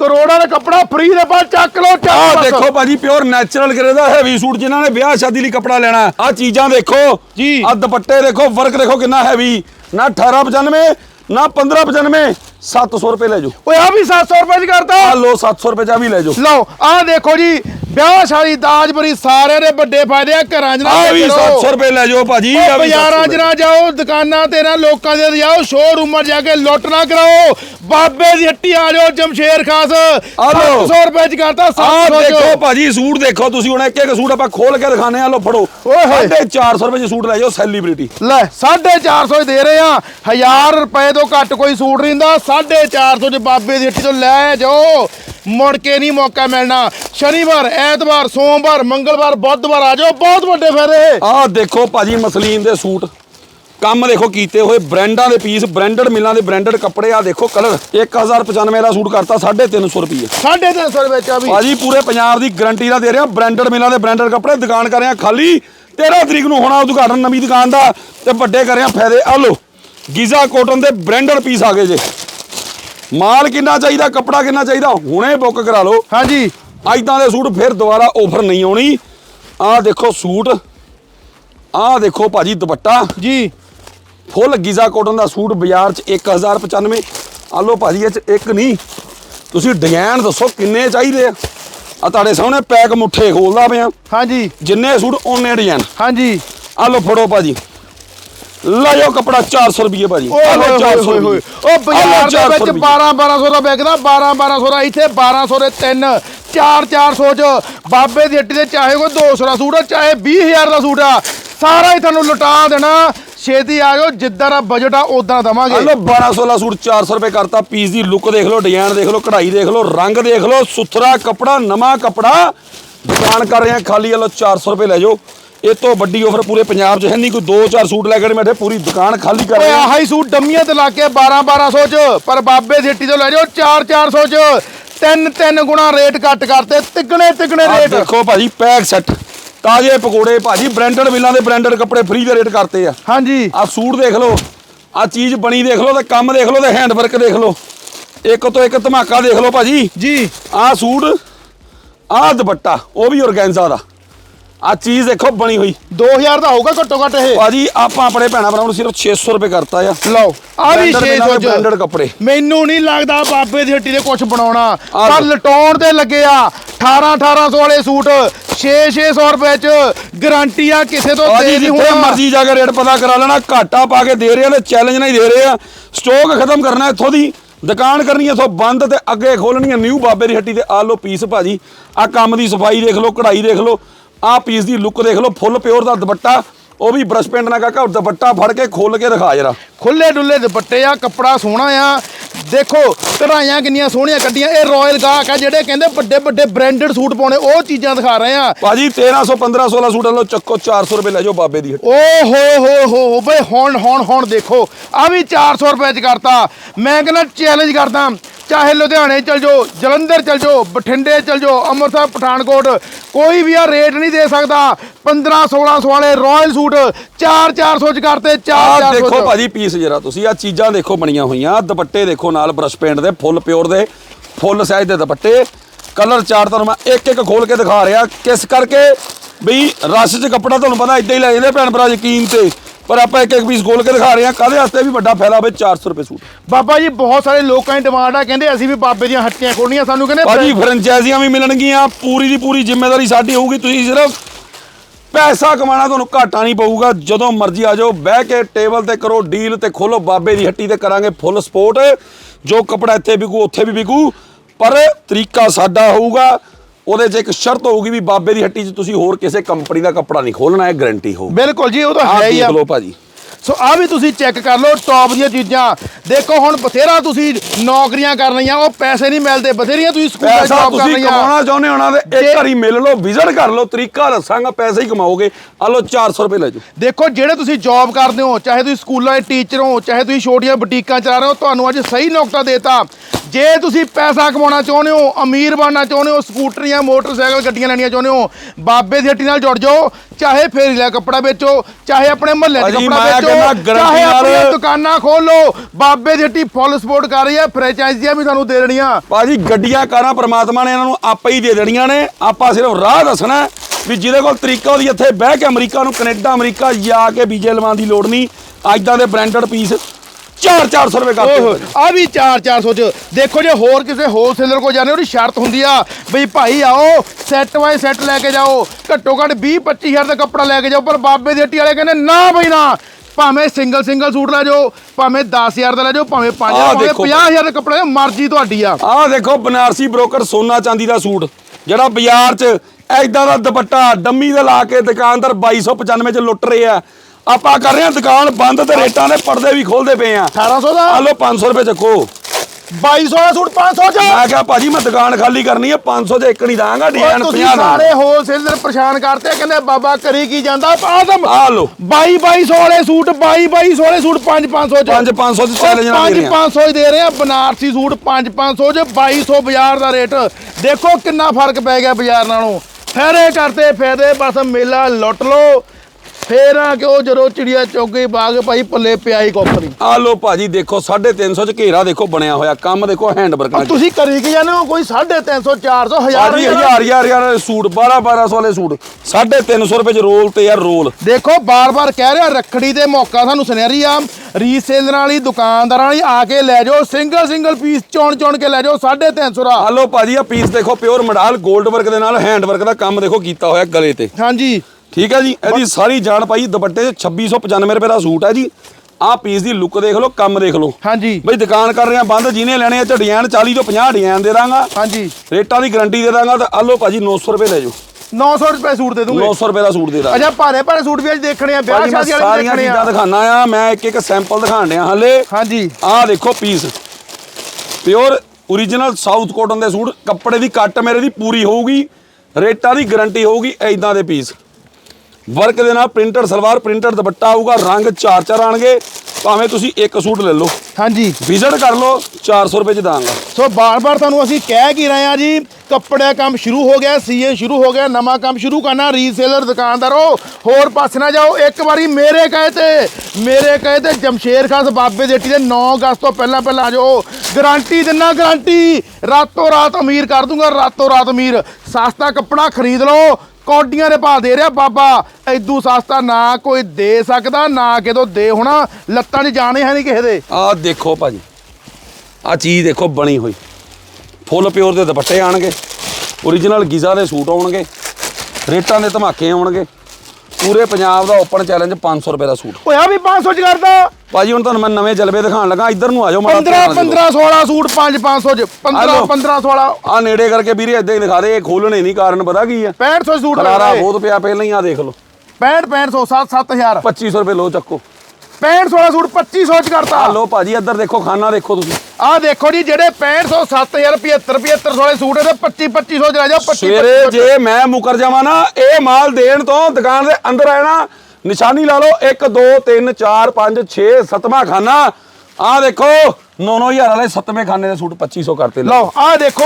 ਕਰੋੜਾਂ ਦਾ ਕੱਪੜਾ ਫ੍ਰੀ ਦੇ ਬਾਅਦ ਚੱਕ ਲਓ ਚੱਕ ਬਸ। ਦੇਖੋ ਭਾਜੀ ਪਿਓਰ ਨੈਚੁਰਲ ਗਰੇ ਦਾ ਹੈਵੀ ਸੂਟ ਜਿਨ੍ਹਾਂ ਨੇ ਵਿਆਹ ਸ਼ਾਦੀ ਲਈ ਕੱਪੜਾ ਲੈਣਾ ਆ ਚੀਜ਼ਾਂ ਦੇਖੋ ਜੀ। ਆ ਦੁਪੱਟੇ ਦੇਖੋ ਵਰਕ ਦੇਖੋ ਕਿੰਨਾ ਹੈਵੀ ਨਾ 1895 ਨਾ 1595 700 ਰੁਪਏ ਲੈ ਜਾਓ। ਓਏ ਆ ਵੀ 700 ਰੁਪਏ ਚ ਕਰਤਾ। ਆ ਲਓ 700 ਰੁਪਏ ਚ ਆ ਵੀ ਲੈ ਜਾਓ। ਲਓ ਆਹ ਦੇਖੋ ਜੀ ਵਿਆਹ ਸ਼ਾਦੀ ਦਾਜ ਬਰੀ ਸਾਰਿਆਂ ਦੇ ਵੱਡੇ ਫਾਇਦੇ ਆ ਘਰਾਂ 'ਚ ਨਾ ਆ ਵੀ ਕਰੋ। 700 ਰੁਪਏ ਲੈ ਜਾਓ ਭਾਜੀ ਆ ਵੀ 700 ਬਾਜ਼ਾਰਾਂ 'ਚ। ਨਾ ਜਾਓ ਦੁਕਾਨਾਂ ਤੇ ਨਾ ਲੋਕਾਂ ਦੇ ਜਾਓ ਸ਼ੋਰੂਮਾਂ ਜਾ ਕੇ ਲੁੱਟ ਨਾ ਕਰਾਓ। ਬਾਬੇ ਦੀ ਹੱਟੀ ਆ ਜਾਓ ਜਮਸ਼ੇਰ ਖਾਸ। ਆ ਲਓ। 700 ਰੁਪਏ ਚ ਕਰਤਾ ਆਹ 700 ਦੇਖੋ ਭਾਜੀ ਸੂਟ ਦੇਖੋ ਤੁਸੀਂ ਹੁਣ ਇੱਕ ਇੱਕ ਸੂਟ ਆਪਾਂ ਖੋਲ ਕੇ ਦਿਖਾਣੇ ਆ ਲਓ ਫੜੋ। ਓਏ ਹੋਏ। 450 ਰੁਪਏ ਚ ਸੂਟ ਲੈ ਜਾਓ ਸੈਲੀਬ੍ਰਿਟੀ ਲੈ 450 ਦੇ ਰਹੇ ਆ। 1000 ਰੁਪਏ ਤੋਂ ਘੱਟ ਕੋਈ ਸੂਟ ਨਹੀਂ ਹੁੰਦਾ 450 ਚ ਬਾਬੇ ਦੀ ਹੱਟੀ ਤੋਂ ਲੈ ਜਾਓ। ਮੁੜ ਕੇ ਨਹੀਂ ਮੌਕਾ ਮਿਲਣਾ। ਸ਼ਨੀਵਾਰ ਐਤਵਾਰ ਸੋਮਵਾਰ ਮੰਗਲਵਾਰ ਬੁੱਧਵਾਰ ਆ ਜਾਓ। ਬਹੁਤ ਵੱਡੇ ਫਾਇਦੇ। ਆਹ ਦੇਖੋ ਭਾਜੀ ਮਸਲੀਨ ਦੇ ਸੂਟ। ਕੰਮ ਦੇਖੋ ਕੀਤੇ ਹੋਏ ਬ੍ਰਾਂਡਾਂ ਦੇ ਪੀਸ ਬ੍ਰਾਂਡਡ ਮਿਲਾਂ ਦੇ ਬ੍ਰਾਂਡਡ ਕੱਪੜੇ। ਆ ਦੇਖੋ ਕਲਰ। 1095 ਦਾ ਸੂਟ ਕਰਤਾ 350 ਰੁਪਏ 350 ਰੁਪਏ ਚ ਆ ਵੀ। ਭਾਜੀ ਪੂਰੇ ਪੰਜਾਬ ਦੀ ਗਾਰੰਟੀ ਦਾ ਦੇ ਰਿਹਾ। ਬ੍ਰਾਂਡਡ ਮਿਲਾਂ ਦੇ ਬ੍ਰਾਂਡਡ ਕੱਪੜੇ। ਦੁਕਾਨ ਕਰ ਰਿਹਾ ਖਾਲੀ। 13 ਤਰੀਕ ਨੂੰ ਹੋਣਾ ਉਦਘਾਟਨ ਨਵੀਂ ਦੁਕਾਨ ਦਾ। ਤੇ ਵੱਡੇ ਕਰ ਰਿਹਾ ਫਾਇਦੇ। ਆ ਲਓ ਗੀਜ਼ਾ ਕੋਟਨ ਦੇ ਬ੍ਰਾਂਡਡ ਪੀਸ ਆ ਗਏ ਜੇ। ਮਾਲ ਕਿੰਨਾ ਚਾਹੀਦਾ ਕੱਪੜਾ ਕਿੰਨਾ ਚਾਹੀਦਾ ਹੁਣੇ ਬੁੱਕ ਕਰਾ ਲਓ। ਹਾਂਜੀ। ਐਦਾਂ ਦੇ ਸੂਟ ਫਿਰ ਦੁਬਾਰਾ ਆਫਰ ਨਹੀਂ ਆਉਣੀ। ਆਹ ਦੇਖੋ ਸੂਟ ਆਹ ਦੇਖੋ ਭਾਜੀ ਦੁਪੱਟਾ। ਜੀ। ਫੁੱਲ ਗੀਜ਼ਾ ਕੋਟਨ ਦਾ ਸੂਟ ਬਾਜ਼ਾਰ 'ਚ 1095 ਆ ਲਓ ਭਾਜੀ ਇਹ 'ਚ ਇੱਕ ਨਹੀਂ। ਤੁਸੀਂ ਡਿਜ਼ਾਈਨ ਦੱਸੋ ਕਿੰਨੇ ਚਾਹੀਦੇ ਆ। ਆ ਤੁਹਾਡੇ ਸਾਹਮਣੇ ਪੈਕ ਮੁੱਠੇ ਖੋਲਦਾ ਪਿਆ। ਹਾਂਜੀ। ਜਿੰਨੇ ਸੂਟ ਓਨੇ ਡਿਜ਼ਾਈਨ ਹਾਂਜੀ। ਆ ਲਓ ਫੜੋ ਭਾਜੀ। ਲੈ ਜਾਓ ਕਪੜਾ 400 ਰੁਪਏ ਭਾਜੀ। ਓਏ ਆਹ ਲਓ ਹੋਏ 400 ਹੋਏ ਹੋਏ। ਰੁਪਈਏ। ਉਹ ਆਹ ਲਓ ਬਾਜ਼ਾਰ ਦੇ 400 ਵਿੱਚ ਰੁਪਈਏ। 12 1200 ਦਾ ਵਿਕਦਾ 12 1200 ਦਾ ਇੱਥੇ 1200 ਦੇ 3 4 400 ਚ ਬਾਬੇ ਦੀ ਹੱਟੀ ਦੇ ਚਾਹੇ ਕੋਈ 200 ਦਾ ਸੂਟ ਆ ਚਾਹੇ 20000 ਦਾ ਸੂਟ ਆ ਸਾਰਾ ਹੀ ਤੁਹਾਨੂੰ ਲੁਟਾ ਦੇਣਾ। ਛੇਤੀ ਆ ਜਾਓ ਜਿੱਦਾਂ ਦਾ ਬਜਟ ਆ ਉਦਾਂ ਆ ਦਵਾਂਗੇ ਲਓ 1200 ਦਾ ਸੂਟ 400 ਰੁਪਏ ਕਰਤਾ ਪੀਸ ਦੀ ਲੁੱਕ ਦੇਖ ਲਓ ਡਿਜ਼ਾਈਨ ਦੇਖ ਲਓ ਕਢਾਈ ਦੇਖ ਲਓ ਰੰਗ ਦੇਖ ਲਓ ਸੁਥਰਾ ਕਪੜਾ ਨਵਾਂ ਕਪੜਾ। ਦੁਕਾਨ ਕਰ ਰਹੇ ਆ ਖਾਲੀ ਆ ਲਓ 400 ਰੁਪਏ ਲੈ ਜਾਓ। ਇਹ ਤੋਂ ਵੱਡੀ ਆਫਰ ਪੂਰੇ ਪੰਜਾਬ 'ਚ ਹੈ ਨਹੀਂ ਕੋਈ 2-4 ਸੂਟ ਲੈ ਕੇ ਬੈਠੇ ਪੂਰੀ ਦੁਕਾਨ ਖਾਲੀ ਕਰ ਓਏ ਰਹੇ। ਆਹ ਹੀ ਸੂਟ ਡੰਮੀਆਂ ਤੇ ਲਾ ਕੇ 12 1200 ਚ ਪਰ ਬਾਬੇ ਹੱਟੀ ਤੋਂ ਲੈ ਜਾਓ 4 400 ਚ। ਤਿੰਨ ਤਿੰਨ ਗੁਣਾ ਰੇਟ ਕੱਟ ਕਰਤੇ ਤਿੱਗਣੇ ਤਿੱਗਣੇ ਆਹ ਰੇਟ। ਦੇਖੋ ਭਾਜੀ ਪੈਕ ਸੈੱਟ ਤਾਜ਼ੇ ਪਕੌੜੇ ਭਾਜੀ ਬ੍ਰਾਂਡਡ ਮਿਲਾਂ ਦੇ ਬ੍ਰਾਂਡਡ ਕੱਪੜੇ ਫ੍ਰੀ ਦੇ ਰੇਟ ਕਰਤੇ ਆ। ਹਾਂਜੀ। ਆ ਸੂਟ ਦੇਖ ਲਓ ਆ ਚੀਜ਼ ਬਣੀ ਦੇਖ ਲਓ ਤੇ ਕੰਮ ਦੇਖ ਲਓ ਤੇ ਹੈਂਡ ਵਰਕ ਦੇਖ ਲਓ। ਇੱਕ ਤੋਂ ਇੱਕ ਧਮਾਕਾ ਦੇਖ ਲਓ ਭਾਜੀ। ਜੀ। ਆ ਸੂਟ ਆ ਦੁਪੱਟਾ ਉਹ ਵੀ ਔਰਗੈਂਜ਼ਾ ਦਾ। ਆ ਚੀਜ਼ ਦੇਖੋ ਬਣੀ ਹੋਈ। 2000 ਦਾ ਹੋਊਗਾ ਘੱਟੋ ਘੱਟ ਇਹ। ਭਾਜੀ ਆਪਾਂ ਆਪਣੇ ਭੈਣਾ ਭਰਾਵਾਂ ਨੂੰ ਸਿਰਫ 600 ਰੁਪਏ ਕਰਤਾ ਆ। ਲਓ ਆ ਵੀ Branded 600 ਮਿਲਾਂ ਦੇ ਚ। branded ਕੱਪੜੇ। ਮੈਨੂੰ ਨਹੀਂ ਲੱਗਦਾ ਬਾਬੇ ਦੀ ਹੱਟੀ ਦੇ ਕੁਝ ਬਣਾਉਣਾ। ਪਰ। ਲਟਾਉਣ ਤੇ ਲੱਗੇ ਆ 18 1800 ਵਾਲੇ ਸੂਟ। 6 600 ਰੁਪਏ ਚ ਗਾਰੰਟੀ ਆ ਕਿਸੇ ਤੋਂ ਦੇ ਨਹੀਂ ਹੋਣਾ। ਮਰਜ਼ੀ ਜਾ ਕੇ ਰੇਟ ਪਤਾ ਕਰਾ ਲੈਣਾ ਘਾਟਾ ਪਾ ਕੇ ਦੇ ਰਹੇ ਆ ਤੇ ਚੈਲੰਜ ਨਹੀਂ ਦੇ ਰਹੇ ਆ। ਸਟਾਕ ਖਤਮ ਕਰਨਾ ਇੱਥੋਂ ਦੀ ਦੁਕਾਨ ਕਰਨੀ ਇੱਥੋਂ ਬੰਦ ਤੇ ਅੱਗੇ ਖੋਲਣੀ ਨਿਊ ਬਾਬੇ ਦੀ ਹੱਟੀ ਤੇ ਆ ਲੋ ਪੀਸ ਭਾਜੀ। ਆ ਕੰਮ ਦੀ ਸਫ਼ਾਈ ਦੇਖ ਲਓ ਕਢਾਈ ਦੇਖ ਲਓ। ਆ ਪੀਸ ਦੀ ਲੁੱਕ ਦੇਖ ਲਓ ਫੁੱਲ ਪਿਓਰ ਦਾ ਦੁਪੱਟਾ ਉਹ ਵੀ ਬ੍ਰਸ਼ ਪੈਂਟ ਨਾਲ ਕਾਕਾ ਦੁਪੱਟਾ ਫੜ ਕੇ ਖੋਲ ਕੇ ਦਿਖਾ ਜਰਾ। ਖੁੱਲੇ ਡੁੱਲੇ ਦੁਪੱਟੇ ਆ ਕੱਪੜਾ ਸੋਹਣਾ ਆ। ਦੇਖੋ ਕਢਾਈਆਂ ਕਿੰਨੀਆਂ ਸੋਹਣੀਆਂ ਕੱਢੀਆਂ। ਇਹ ਰਾਇਲ ਗਾਹਕ ਆ ਜਿਹੜੇ ਕਹਿੰਦੇ ਵੱਡੇ ਵੱਡੇ ਬ੍ਰਾਂਡਡ ਸੂਟ ਪਾਉਣੇ ਉਹ ਚੀਜ਼ਾਂ ਦਿਖਾ ਰਹੇ ਆ। ਭਾਜੀ 1300 1500 ਵਾਲਾ ਸੂਟ ਲਓ ਚੱਕੋ 400 ਰੁਪਏ ਲੈ ਜਾਓ ਬਾਬੇ ਦੀ ਓ ਹੋ ਹੋ ਹੋ ਹੋ ਬਈ ਹੁਣ ਹੁਣ ਹੁਣ ਦੇਖੋ। ਆ ਵੀ 400 ਰੁਪਏ ਚ ਕਰਤਾ। ਮੈਂ ਕਹਿੰਦਾ ਚੈਲੰਜ ਕਰਦਾ। ਚਾਹੇ ਲੁਧਿਆਣੇ ਚਲ ਜਾਓ, ਜਲੰਧਰ ਚਲ ਜਾਓ, ਬਠਿੰਡੇ ਚਲ ਜਾਓ, ਅੰਮ੍ਰਿਤਸਰ, ਪਠਾਨਕੋਟ, ਕੋਈ ਵੀ ਆ ਰੇਟ ਨਹੀਂ ਦੇ ਸਕਦਾ। 15 1600 ਵਾਲੇ ਰਾਇਲ ਸੂਟ 4 400 ਚ ਕਰਤੇ 4 ਆਹ 400 ਦੇਖੋ ਭਾਜੀ ਪੀਸ ਜਰਾ, ਤੁਸੀਂ ਆ ਚੀਜ਼ਾਂ ਦੇਖੋ ਬਣੀਆਂ ਹੋਈਆਂ। ਦੁਪੱਟੇ ਦੇਖੋ ਨਾਲ ਬਰਸ਼ ਪੇਂਟ ਦੇ ਫੁੱਲ ਪਿਓਰ ਦੇ ਫੁੱਲ ਸਾਈਜ਼ ਦੇ ਦੁਪੱਟੇ। ਕਲਰ ਚਾਰਟ ਤੁਹਾਨੂੰ ਮੈਂ ਇੱਕ ਇੱਕ ਖੋਲ ਕੇ ਦਿਖਾ ਰਿਹਾ। ਕਿਸ ਕਰਕੇ? ਬਈ ਰਸ਼ 'ਚ ਕੱਪੜਾ ਤੁਹਾਨੂੰ ਪਤਾ ਇਦਾਂ ਹੀ ਲੈ ਜਾਂਦੇ ਭੈਣ ਭਰਾ ਯਕੀਨ ਤੇ। ਪਰ ਆਪਾਂ ਇੱਕ ਇੱਕ ਪੀਸ ਖੋਲ ਕੇ ਦਿਖਾ ਰਹੇ ਹਾਂ। ਕਾਹਦੇ ਵਾਸਤੇ? ਵੀ ਵੱਡਾ ਫੈਲਾ ਹੋਵੇ 400 ਰੁਪਏ ਸੂਟ। ਬਾਬਾ ਜੀ ਬਹੁਤ ਸਾਰੇ ਲੋਕਾਂ ਦੀ ਡਿਮਾਂਡ ਆ ਕਹਿੰਦੇ ਅਸੀਂ ਵੀ ਬਾਬੇ ਦੀਆਂ ਹੱਟੀਆਂ ਖੋਲਣੀਆਂ ਸਾਨੂੰ ਕਹਿੰਦੇ ਭਾਜੀ ਫਰੈਂਚਾਈਜ਼ੀਆਂ ਵੀ ਮਿਲਣਗੀਆਂ ਪੂਰੀ ਦੀ ਪੂਰੀ ਜ਼ਿੰਮੇਵਾਰੀ ਸਾਡੀ ਹੋਊਗੀ ਤੁਸੀਂ ਸਿਰਫ ਪੈਸਾ ਕਮਾਣਾ ਤੁਹਾਨੂੰ ਘਾਟਾ ਨਹੀਂ ਪਊਗਾ ਜਦੋਂ ਮਰਜ਼ੀ ਆ ਜਾਓ ਬਹਿ ਕੇ ਟੇਬਲ ਤੇ ਕਰੋ ਡੀਲ ਤੇ ਖੋਲੋ ਬਾਬੇ ਦੀ ਹੱਟੀ ਤੇ ਕਰਾਂਗੇ ਫੁੱਲ ਸਪੋਰਟ ਜੋ ਕਪੜਾ ਇੱਥੇ ਵਿਕੂ ਉੱਥੇ ਵੀ ਵਿਕੂ ਪਰ ਤਰੀਕਾ ਸਾਡਾ ਹੋਊਗਾ ਉਹਦੇ 'ਚ ਇੱਕ ਸ਼ਰਤ ਹੋਊਗੀ ਵੀ ਬਾਬੇ ਦੀ ਹੱਟੀ 'ਚ ਤੁਸੀਂ ਹੋਰ ਕਿਸੇ ਕੰਪਨੀ ਦਾ ਕਪੜਾ ਨਹੀਂ ਖੋਲਣਾ ਇਹ ਗਾਰੰਟੀ ਹੋਊ ਬਿਲਕੁਲ ਜੀ ਉਹ ਤਾਂ ਹੈ ਹੀ ਆ। ਲਓ ਭਾਜੀ। ਸੋ ਆ ਵੀ ਤੁਸੀਂ ਚੈੱਕ ਕਰ ਲਓ ਟੌਪ ਦੀਆਂ ਚੀਜ਼ਾਂ। ਦੇਖੋ ਹੁਣ ਬਥੇਰਾ ਤੁਸੀਂ ਨੌਕਰੀਆਂ ਕਰਨੀਆਂ ਉਹ ਪੈਸੇ ਨਹੀਂ ਮਿਲਦੇ ਬਥੇਰੀਆਂ ਤੁਸੀਂ ਸਕੂਲ ਦਾ ਜੌਬ ਤੁਸੀਂ ਕਰਨੀਆਂ ਕਮਾਉਣਾ ਚਾਹੁੰਦੇ ਹੋ ਨਾ ਤੇ ਜੇ- ਇੱਕ ਵਾਰੀ ਮਿਲ ਲਓ ਵਿਜ਼ਿਟ ਕਰ ਲਓ ਤਰੀਕਾ ਦੱਸਾਂਗਾ ਪੈਸੇ ਹੀ ਕਮਾਓਗੇ। ਆ ਲਓ 400 ਰੁਪਏ ਲੈ ਜਾਓ। ਦੇਖੋ ਜਿਹੜੇ ਤੁਸੀਂ ਜੌਬ ਕਰਦੇ ਹੋ ਚਾਹੇ ਤੁਸੀਂ ਸਕੂਲਾਂ ਦੇ ਟੀਚਰ ਹੋ ਚਾਹੇ ਤੁਸੀਂ ਛੋਟੀਆਂ ਬੁਟੀਕਾਂ ਚਲਾ ਰਹੇ ਹੋ ਤੁਹਾਨੂੰ ਅੱਜ ਸਹੀ ਨੁਕਤਾ ਦੇਤਾ। ਜੇ ਤੁਸੀਂ ਪੈਸਾ ਕਮਾਉਣਾ ਚਾਹੁੰਦੇ ਹੋ ਅਮੀਰ ਬਣਨਾ ਚਾਹੁੰਦੇ ਹੋ ਸਕੂਟਰੀਆਂ ਮੋਟਰਸਾਈਕਲ ਗੱਡੀਆਂ ਲੈਣੀਆਂ ਚਾਹੁੰਦੇ ਹੋ ਬਾਬੇ ਦੀ ਹੱਟੀ ਨਾਲ ਜੁੜ ਜਾਓ ਚਾਹੇ ਫੇਰੀ ਲੈ ਕੱਪੜਾ ਵੇਚੋ ਚਾਹੇ ਆਪਣੇ ਮਹੱਲੇ ਭਾਜੀ, ਕੱਪੜਾ ਵੇਚੋ। ਕਹਿੰਦਾ guarantee ਚਾਹੇ ਨਾਲ- ਆਪਣੀਆਂ ਦੁਕਾਨਾਂ ਖੋਲੋ। ਬਾਬੇ ਦੀ ਹੱਟੀ ਫੁੱਲ ਸਪੋਰਟ ਕਰ ਰਹੀ ਹੈ ਫਰੈਂਚਾਈਜ਼ੀਆਂ ਵੀ ਤੁਹਾਨੂੰ ਦੇ ਦੇਣੀਆਂ। ਭਾਜੀ ਗੱਡੀਆਂ ਕਾਰਾਂ ਪ੍ਰਮਾਤਮਾ ਨੇ ਇਹਨਾਂ ਨੂੰ ਆਪੇ ਹੀ ਦੇ ਦੇਣੀਆਂ ਨੇ। ਆਪਾਂ ਸਿਰਫ ਰਾਹ ਦੱਸਣਾ ਹੈ ਵੀ ਜਿਹਦੇ ਕੋਲ ਤਰੀਕਾ ਉਹਦੀ ਇੱਥੇ ਬਹਿ ਕੇ ਅਮਰੀਕਾ ਨੂੰ ਕੈਨੇਡਾ ਅਮਰੀਕਾ ਜਾ ਕੇ ਵੀਜ਼ੇ ਲਵਾਉਣ ਦੀ ਲੋੜ ਨਹੀਂ। ਐਦਾਂ ਦੇ ਬ੍ਰਾਂਡਡ ਪੀਸ 4-400 ਰੁਪਏ ਓਹੋ ਕਰਦੇ ਆ ਵੀ 4-400 ਚ। ਦੇਖੋ ਜੇ ਹੋਰ ਕਿਸੇ ਹੋਲਸੇਲਰ ਕੋ ਜਾਂਦੇ ਉਹਦੀ ਸ਼ਰਤ ਹੁੰਦੀ ਆ ਬਈ ਭਾਈ ਆਓ ਸੈੱਟ ਵਾਈ ਸੈੱਟ ਲੈ ਕੇ ਜਾਓ। ਘੱਟੋ ਘੱਟ 20 ਹਜ਼ਾਰ ਦਾ ਕੱਪੜਾ ਲੈ ਕੇ ਜਾਓ ਪਰ ਬਾਬੇ ਦੀ ਹੱਟੀ ਵਾਲੇ ਕਹਿੰਦੇ ਨਾ ਬਈ ਨਾ। ਭਾਵੇਂ ਸਿੰਗਲ ਸਿੰਗਲ ਸੂਟ ਲੈ ਜਾਓ ਭਾਵੇਂ 10000 ਦਾ ਲੈ ਜਾਓ ਭਾਵੇਂ 5000 ਆਹ ਭਾਵੇਂ ਦੇਖੋ 50000 ਦਾ ਕੱਪੜਾ ਲੈ ਜਾਓ, ਮਰਜ਼ੀ ਤੁਹਾਡੀ ਆ। ਆਹ ਦੇਖੋ ਬਨਾਰਸੀ ਬ੍ਰੋਕਰ ਸੋਨਾ ਚਾਂਦੀ ਦਾ ਸੂਟ ਜਿਹੜਾ ਬਾਜ਼ਾਰ 'ਚ ਐਦਾਂ ਦਾ ਦੁਪੱਟਾ ਡੰਮੀ ਦਾ ਲਾ ਕੇ ਦੁਕਾਨਦਾਰ 2295 'ਚ ਲੁੱਟ ਰਹੇ ਆ। ਆਪਾਂ ਕਰ ਰਹੇ ਹਾਂ ਦੁਕਾਨ ਬੰਦ ਤੇ ਰੇਟਾਂ ਦੇ ਪਰਦੇ ਵੀ ਖੋਲਦੇ ਪਏ ਆ। 1800 ਦਾ? ਆ ਲਓ 500 ਰੁਪਏ ਚੱਕੋ। 2200 ਦਾ ਸੂਟ 500 ਚ। ਮੈਂ ਕਿਹਾ ਭਾਜੀ ਮੈਂ ਦੁਕਾਨ ਖਾਲੀ ਕਰਨੀ ਹੈ 500 ਦੇ ਇੱਕ ਨਹੀਂ ਦਾਂਗਾ ਡਿਜ਼ਾਈਨ ਤੁਸੀਂ 50 ਦਾ। ਸਾਰੇ ਹੋਲਸੇਲਰ ਪਰੇਸ਼ਾਨ ਕਰਤੇ ਕਹਿੰਦੇ ਬਾਬਾ ਕਰੀ ਕੀ ਜਾਂਦਾ? ਆਦਮ ਆ ਲਓ। 22 2200 ਵਾਲੇ ਸੂਟ 22 2200 ਵਾਲੇ ਸੂਟ 5 500 ਚ। 5 500 ਚ ਚੈਲੰਜ ਨਾਲ ਦੇ ਰਹੇ ਆ 500 ਹੀ ਦੇ ਰਹੇ ਆ ਬਨਾਰਸੀ ਸੂਟ 5 500 ਚ 2200 ਬਾਜ਼ਾਰ ਦਾ ਰੇਟ। ਦੇਖੋ ਕਿੰਨਾ ਫ਼ਰਕ ਪੈ ਗਿਆ ਬਾਜ਼ਾਰ ਨਾਲੋਂ। ਫਾਇਦੇ ਕਰਤੇ ਫਾਇਦੇ ਬਸ ਮੇਲਾ ਲੁੱਟ ਲੋ ਫੇਰ ਆ ਕਿ ਉਹ ਜਦੋਂ ਚਿੜੀਆ ਚੌਗੇ ਬਾਗ ਭਾਈ ਪੱਲੇ ਪਿਆਈ ਕੋਪਰੀ ਆ ਲਓ ਭਾਜੀ ਦੇਖੋ 350 ਚ ਘੇਰਾ ਦੇਖੋ ਬਣਿਆ ਹੋਇਆ। ਕੰਮ ਦੇਖੋ ਹੈਂਡ ਵਰਕ ਨਾਲ ਤੁਸੀਂ ਕਰੀ ਕੀ ਜਾਂਦੇ ਹੋ? ਕੋਈ 350 400 1000 ਭਾਜੀ ਹਜ਼ਾਰ ਹਜ਼ਾਰ ਹਜ਼ਾਰ ਸੂਟ 12 1200 ਵਾਲੇ ਸੂਟ। 350 ਰੁਪਏ ਚ ਰੋਲ ਤੇ ਯਾਰ ਰੋਲ। ਦੇਖੋ ਬਾਰ-ਬਾਰ ਕਹਿ ਰਿਹਾ ਰੱਖੜੀ ਤੇ ਮੌਕਾ ਸਾਨੂੰ ਸੁਨਹਿਰੀ ਆ। ਰੀਸੇਲਰਾਂ ਵਾਲੀ ਦੁਕਾਨਦਾਰਾਂ ਵਾਲੀ ਆ ਕੇ ਲੈ ਜਾਓ। ਸਿੰਗਲ ਸਿੰਗਲ ਪੀਸ ਚੁਣ ਚੁਣ ਕੇ ਲੈ ਜਾਓ 350 ਦਾ। ਆ ਲਓ ਭਾਜੀ ਆ ਪੀਸ ਦੇਖੋ ਪਿਓਰ ਮਡਾਲ 골ਡ ਵਰਕ ਦੇ ਨਾਲ ਹੈਂਡ ਵਰਕ ਦਾ ਕੰਮ ਦੇਖੋ ਕੀਤਾ ਹੋਇਆ ਗਲੇ ਤੇ। ਹਾਂਜੀ। ਠੀਕ ਹੈ ਜੀ? ਇਹਦੀ ਸਾਰੀ ਜਾਣ ਪਾਈ ਦੁਪੱਟੇ 'ਚ 2695 ਰੁਪਏ ਦਾ ਸੂਟ ਹੈ ਜੀ। ਆਹ ਪੀਸ ਦੀ ਲੁੱਕ ਦੇਖ ਲਓ ਕੰਮ ਦੇਖ ਲਓ। ਹਾਂਜੀ। ਬਈ ਦੁਕਾਨ ਕਰ ਰਹੇ ਆ ਬੰਦ ਜਿਹਨੇ ਲੈਣੇ ਆ ਝੜੀਆਂ 40 ਤੋਂ 50 ਡਿਜ਼ਾਈਨ ਦੇ ਦਾਂਗਾ। ਹਾਂਜੀ। ਰੇਟਾਂ ਦੀ ਗਾਰੰਟੀ ਦੇ ਦਾਂਗਾ ਤੇ ਆ ਲਓ ਭਾਜੀ 900 ਰੁਪਏ ਲੈ ਜਾਓ 900 ਰੁਪਏ ਸੂਟ ਦੇ ਦੂੰਗੇ। 900 ਰੁਪਏ ਦਾ ਸੂਟ ਦੇ ਦਾਂਗਾ। ਅੱਛਾ ਭਾਰੇ ਭਾਰੇ ਸੂਟ ਵੀ ਅੱਜ ਦੇਖਣੇ ਆ ਵਿਆਹ ਸ਼ਾਦੀ ਵਾਲੇ ਵੀ ਸਾਰੀਆਂ ਦੇਖਣੇ ਚੀਜ਼ਾਂ ਆ ਦਿਖਾਣਾ ਆ ਮੈਂ ਇੱਕ ਇੱਕ ਸੈਂਪਲ ਦਿਖਾਣ ਡਿਆ ਹਲੇ। ਹਾਂਜੀ। ਆਹ ਦੇਖੋ piece pure origignal south cotton ਦੇ ਸੂਟ ਕੱਪੜੇ ਦੀ ਕੱਟ ਮੇਰੇ ਦੀ ਪੂਰੀ ਹੋਊਗੀ ਰੇਟਾਂ ਦੀ ਗਾਰੰਟੀ ਹੋਊਗੀ ਐਦਾਂ ਦੇ ਪੀਸ ਵਰਕ ਦੇ ਨਾਲ ਪ੍ਰਿੰਟਡ ਸਲਵਾਰ ਪ੍ਰਿੰਟਡ ਦੁਪੱਟਾ ਆਊਗਾ ਰੰਗ ਚਾਰ ਚਾਰ ਆਣਗੇ ਭਾਵੇਂ ਤੁਸੀਂ ਇੱਕ ਸੂਟ ਲੈ ਲਓ। ਹਾਂਜੀ। ਵਿਜ਼ਿਟ ਕਰ ਲਓ 400 ਰੁਪਏ ਚ ਦਾਂਗਾ ਸੋ ਬਾਰ-ਬਾਰ ਤੁਹਾਨੂੰ ਅਸੀਂ ਕਹਿ ਕੀ ਰਹੇ ਆ ਜੀ ਕੱਪੜੇ ਕੰਮ ਸ਼ੁਰੂ ਹੋ ਗਿਆ ਸੀਏ ਸ਼ੁਰੂ ਹੋ ਗਿਆ ਨਵਾਂ ਕੰਮ ਸ਼ੁਰੂ ਕਰਨਾ ਰੀਸੇਲਰ ਦੁਕਾਨਦਾਰੋ ਹੋਰ ਪਾਸੇ ਨਾ ਜਾਓ ਇੱਕ ਵਾਰੀ ਮੇਰੇ ਕਹੇ ਤੇ ਮੇਰੇ ਕਹੇ ਤੇ ਜਮਸ਼ੇਰ ਖਾਨ ਬਾਬੇ ਦੇਟੀ ਦੇ 9 ਅਗਸਤ ਤੋਂ ਪਹਿਲਾਂ ਪਹਿਲਾਂ ਆ ਜਾਓ। ਗਾਰੰਟੀ ਦਿੰਨਾ ਗਾਰੰਟੀ। ਰਾਤੋਂ ਰਾਤ ਅਮੀਰ ਕਰ ਦੂੰਗਾ ਰਾਤੋਂ ਰਾਤ ਅਮੀਰ। ਸਸਤਾ ਕੱਪੜਾ ਖਰੀਦ ਲਓ ਕੌਡੀਆਂ ਦੇ ਭਾਅ ਦੇ ਰਿਹਾ। ਬਾਬਾ ਐਦੂ ਸਸਤਾ ਨਾ ਕੋਈ ਦੇ ਸਕਦਾ, ਨਾ ਕਿਦੋਂ ਦੇ ਹੋਣਾ। ਲੱਤਾਂ 'ਚ ਜਾਣੇ ਹੈ ਨਹੀਂ ਕਿਸੇ ਦੇ। ਆਹ ਦੇਖੋ ਭਾਜੀ ਆਹ ਚੀਜ਼ ਦੇਖੋ ਬਣੀ ਹੋਈ। ਫੁੱਲ ਪਿਓਰ ਦੇ ਦੁਪੱਟੇ ਆਣਗੇ, origignal ਗੀਜ਼ਾ ਦੇ ਸੂਟ ਆਉਣਗੇ, ਰੇਟਾਂ ਦੇ ਧਮਾਕੇ ਆਉਣਗੇ। ਪੂਰੇ ਪੰਜਾਬ ਦਾ ਓਪਨ ਚੈਲੰਜ 500 ਰੁਪਏ ਦਾ ਸੂਟ। ਓਏ ਆ ਵੀ 500 ਚ ਕਰਦਾ। ਭਾਜੀ ਹੁਣ ਤੁਹਾਨੂੰ ਮੈਂ ਨਵੇਂ ਜਲਵੇ ਦਿਖਾਉਣ ਲੱਗਾ ਇੱਧਰ ਨੂੰ ਆ ਜਾਓ ਮਾੜਾ 15 15 16 ਸੂਟ 5 500 ਚ। 15 ਹਲੋ। 15 16 ਆ ਨੇੜੇ ਕਰਕੇ ਵੀਰੇ ਇਦਾਂ ਹੀ ਦਿਖਾ ਦੇ ਇਹ ਖੋਲਣੇ ਨਹੀਂ ਕਾਰਨ ਪਤਾ ਕੀ ਆ? 6500 ਸੂਟ ਖਲਾਰਾ ਬਹੁਤ ਪਿਆ ਪਹਿਲਾਂ ਹੀ ਆ ਦੇਖ ਲਓ। 65 6500 7 7000 2500 ਰੁਪਏ ਲੋ ਚੱਕੋ। 65 16 ਸੂਟ 2500 ਚ ਕਰਤਾ। ਆ ਲੋ ਭਾਜੀ ਇੱਧਰ ਦੇਖੋ ਖਾਨਾ ਦੇਖੋ ਤੁਸੀਂ। ਆ ਦੇਖੋ ਜੀ ਜਿਹੜੇ 6500 7000 75 7500 ਵਾਲੇ ਸੂਟ ਇਹਦੇ 25 2500 ਚ ਲੈ ਜਾਓ 25 ਸਵੇਰੇ ਜੇ ਮੈਂ ਮੁਕਰ ਜਾਵਾਂ ਨਾ ਇਹ ਮਾਲ ਦੇਣ ਤੋਂ ਦੁਕਾਨ ਦੇ ਅੰਦਰ ਆਏ ਨਾ ਨਿਸ਼ਾਨੀ ਲਾ ਲਓ 1 2 3 4 5 6 7ਵਾਂ ਖਾਨਾ। ਆ ਦੇਖੋ 9-9000 ਵਾਲੇ ਸੱਤਵੇਂ ਖਾਨੇ ਦੇ ਸੂਟ 2500 ਕਰਤੇ ਲਓ ਆਹ ਦੇਖੋ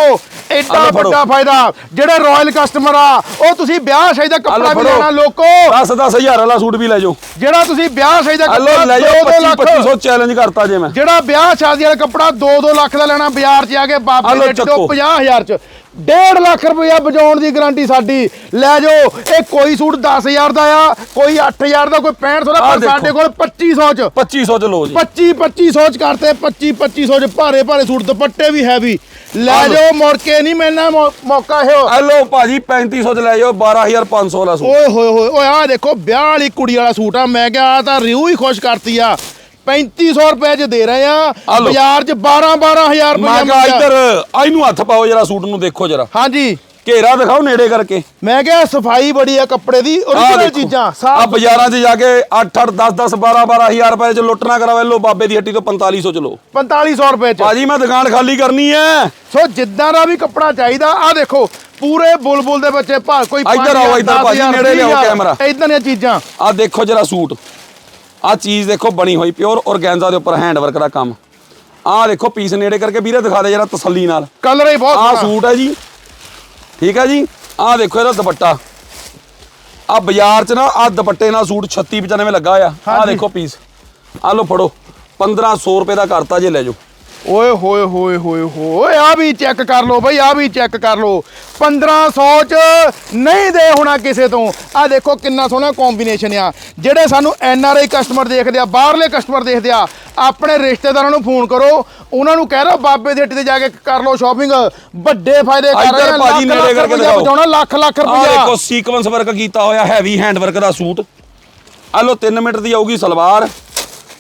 ਐਡਾ ਆਹ ਲਓ। ਵੱਡਾ ਫਾਇਦਾ ਜਿਹੜੇ ਰਾਇਲ ਕਸਟਮਰ ਆ ਉਹ ਤੁਸੀਂ ਵਿਆਹ ਸ਼ਾਦੀ ਦਾ ਕੱਪੜਾ ਵੀ ਲੈਣਾ ਲੋਕੋ। 10-10000 ਵਾਲਾ ਸੂਟ ਵੀ ਲੈ ਜਾਓ। ਜਿਹੜਾ ਤੁਸੀਂ ਵਿਆਹ ਸ਼ਾਦੀ ਦਾ ਕੱਪੜਾ ਲੈ ਜਾਓ 2-2 ਲੱਖ 2500 ਚੈਲੰਜ ਕਰਤਾ ਜੇ ਮੈਂ। ਜਿਹੜਾ ਵਿਆਹ ਸ਼ਾਦੀ ਵਾਲਾ ਕੱਪੜਾ 2-2 ਲੱਖ ਦਾ ਲੈਣਾ ਬਾਜ਼ਾਰ 'ਚ ਆ ਕੇ ਆਹ ਬਾਬੇ ਲਓ ਦੇ ਚੱਕੋ। 50000 'ਚ। 1.5 ਲੱਖ ਰੁਪਇਆ ਬਚਾਉਣ ਦੀ ਗਾਰੰਟੀ ਸਾਡੀ। ਲੈ ਜਾਓ ਇਹ ਕੋਈ ਸੂਟ 10000 ਦਾ ਆ ਕੋਈ 8000 ਦਾ ਕੋਈ 6500 ਦਾ ਪਰ। ਸਾਡੇ ਕੋਲ 2500 'ਚ। 2500 ਚ ਲਓ ਜੀ। 25 2500 ਚ ਕਰਤੇ 25 2500 ਚ ਭਾਰੇ ਭਾਰੇ ਸੂਟ ਦੁਪੱਟੇ ਵੀ ਹੈਵੀ ਲੈ। ਜਾਓ ਮੁੜ ਕੇ ਨਹੀਂ ਮਿਲਣਾ ਮੌ- ਮੌਕਾ ਇਹੋ। ਆ ਲਓ ਭਾਜੀ 3500 ਚ ਲੈ ਜਾਓ 12500 ਵਾਲਾ ਸੂਟ। ਓਏ ਹੋਏ ਹੋਏ ਓਏ ਆਹ ਦੇਖੋ ਵਿਆਹ ਵਾਲੀ ਕੁੜੀ ਵਾਲਾ ਸੂਟ ਆ। ਮੈਂ ਕਿਹਾ ਆਹ ਤਾਂ ਰਿਊ ਹੀ ਖੁਸ਼ ਕਰਤੀ ਆ। 3500 ਰੁਪਏ ਚ ਦੇ ਰਹੇ ਆ ਆਹ ਲਓ। ਬਾਜ਼ਾਰ ਚ 12 12000 ਮੈਂ ਰੁਪਏ ਕਿਹਾ ਇੱਧਰ ਇਹਨੂੰ ਹੱਥ ਪਾਓ ਜਰਾ ਸੂਟ ਨੂੰ ਦੇਖੋ ਜਰਾ। ਹਾਂਜੀ। ਘੇਰਾ ਦਿਖਾਓ ਨੇੜੇ ਕਰਕੇ। ਮੈਂ ਕਿਹਾ ਸਫ਼ਾਈ ਬੜੀ ਆ ਕੱਪੜੇ ਦੀ origignal ਚੀਜ਼ਾਂ ਆ ਸਾਫ਼ ਬਾਜ਼ਾਰਾਂ 'ਚ ਜਾ ਕੇ 8 8 10 10 12 12000 ਰੁਪਏ ਚ ਲੁੱਟਣਾ ਕਰਾਵੇ ਲੋ ਬਾਬੇ ਦੀ ਹੱਟੀ ਤੋਂ 4500 ਚ ਲਓ। 4500 ਰੁਪਏ ਚ। ਭਾਜੀ ਮੈਂ ਦੁਕਾਨ ਖਾਲੀ ਕਰਨੀ ਐ ਸੋ ਜਿੱਦਾਂ ਦਾ ਵੀ ਕੱਪੜਾ ਚਾਹੀਦਾ ਆ ਦੇਖੋ ਪੂਰੇ ਬੁਲਬੁਲ ਦੇ ਬੱਚੇ ਭਾ ਕੋਈ ਇੱਧਰ ਆਓ, ਇੱਧਰ ਭਾਜੀ, ਨੇੜੇ ਲਿਆਓ ਕੈਮਰਾ। ਇਦਾਂ ਦੀਆਂ ਚੀਜ਼ਾਂ। ਆ ਦੇਖੋ ਜਰਾ ਸੂਟ। ਆ ਚੀਜ਼ ਦੇਖੋ ਬਣੀ ਹੋਈ ਪਿਓਰ ਔਰਗੈਂਜ਼ਾ ਦੇ ਉੱਪਰ ਹੈਂਡ ਵਰਕ ਦਾ ਕੰਮ। ਆ ਦੇਖੋ ਪੀਸ ਨੇੜੇ ਕਰਕੇ ਵੀਰੇ ਦਿਖਾ ਦੇ ਜਰਾ ਤਸੱਲੀ ਨਾਲ। ਕਲਰ ਹੀ ਬਹੁਤ ਆ ਸੋਹਣਾ। ਸੂਟ ਹੈ ਜੀ। ਠੀਕ ਹੈ ਜੀ? ਆ ਦੇਖੋ ਇਹਦਾ ਦੁਪੱਟਾ। ਆ ਬਾਜ਼ਾਰ 'ਚ ਨਾ ਆ ਦੁਪੱਟੇ ਨਾਲ ਸੂਟ 36 95 ਲੱਗਾ ਆ ਆ। ਦੇਖੋ ਪੀਸ ਆ ਲਓ ਫੜੋ 1500 ਰੁਪਏ ਦਾ ਕਰਤਾ ਜੇ ਲੈ ਜਾਓ। ਓਏ ਹੋਏ ਹੋਏ ਹੋਏ ਹੋਏ ਆ ਵੀ ਚੈੱਕ ਕਰ ਲਓ ਬਈ ਆ ਵੀ ਚੈੱਕ ਕਰ ਲਓ। 1500 ਚ ਨਹੀਂ ਦੇ ਹੋਣਾ ਕਿਸੇ ਤੋਂ। ਆ ਦੇਖੋ ਕਿੰਨਾ ਸੋਹਣਾ ਕੰਬੀਨੇਸ਼ਨ ਆ। ਜਿਹੜੇ ਸਾਨੂੰ ਐਨ ਆਰ ਆਈ ਕਸਟਮਰ ਦੇਖਦੇ ਆ ਬਾਹਰਲੇ ਕਸਟਮਰ ਦੇਖਦੇ ਆ ਆਪਣੇ ਰਿਸ਼ਤੇਦਾਰਾਂ ਨੂੰ ਫੋਨ ਕਰੋ। ਉਹਨਾਂ ਨੂੰ ਕਹਿ ਰੋ ਬਾਬੇ ਦੇ ਹੱਟੀ ਤੇ ਜਾ ਕੇ ਕਰ ਲਓ ਸ਼ਾਪਿੰਗ ਵੱਡੇ ਫਾਇਦੇ ਕਰ ਰਹੇ ਆ ਭਾਜੀ ਨੇੜੇ ਕਰਕੇ ਦਿਖਾਓ। ਬਚਾਉਣਾ ਲੱਖ ਲੱਖ ਆ ਰੁਪਇਆ ਦੇਖੋ ਸੀਕਵੈਂਸ ਵਰਕ ਕੀਤਾ ਹੋਇਆ ਹੈਵੀ ਹੈਂਡ ਵਰਕ ਦਾ ਸੂਟ। ਆ ਲਓ 3 ਮਿੰਟ ਦੀ ਆਊਗੀ ਸਲਵਾਰ। ਆ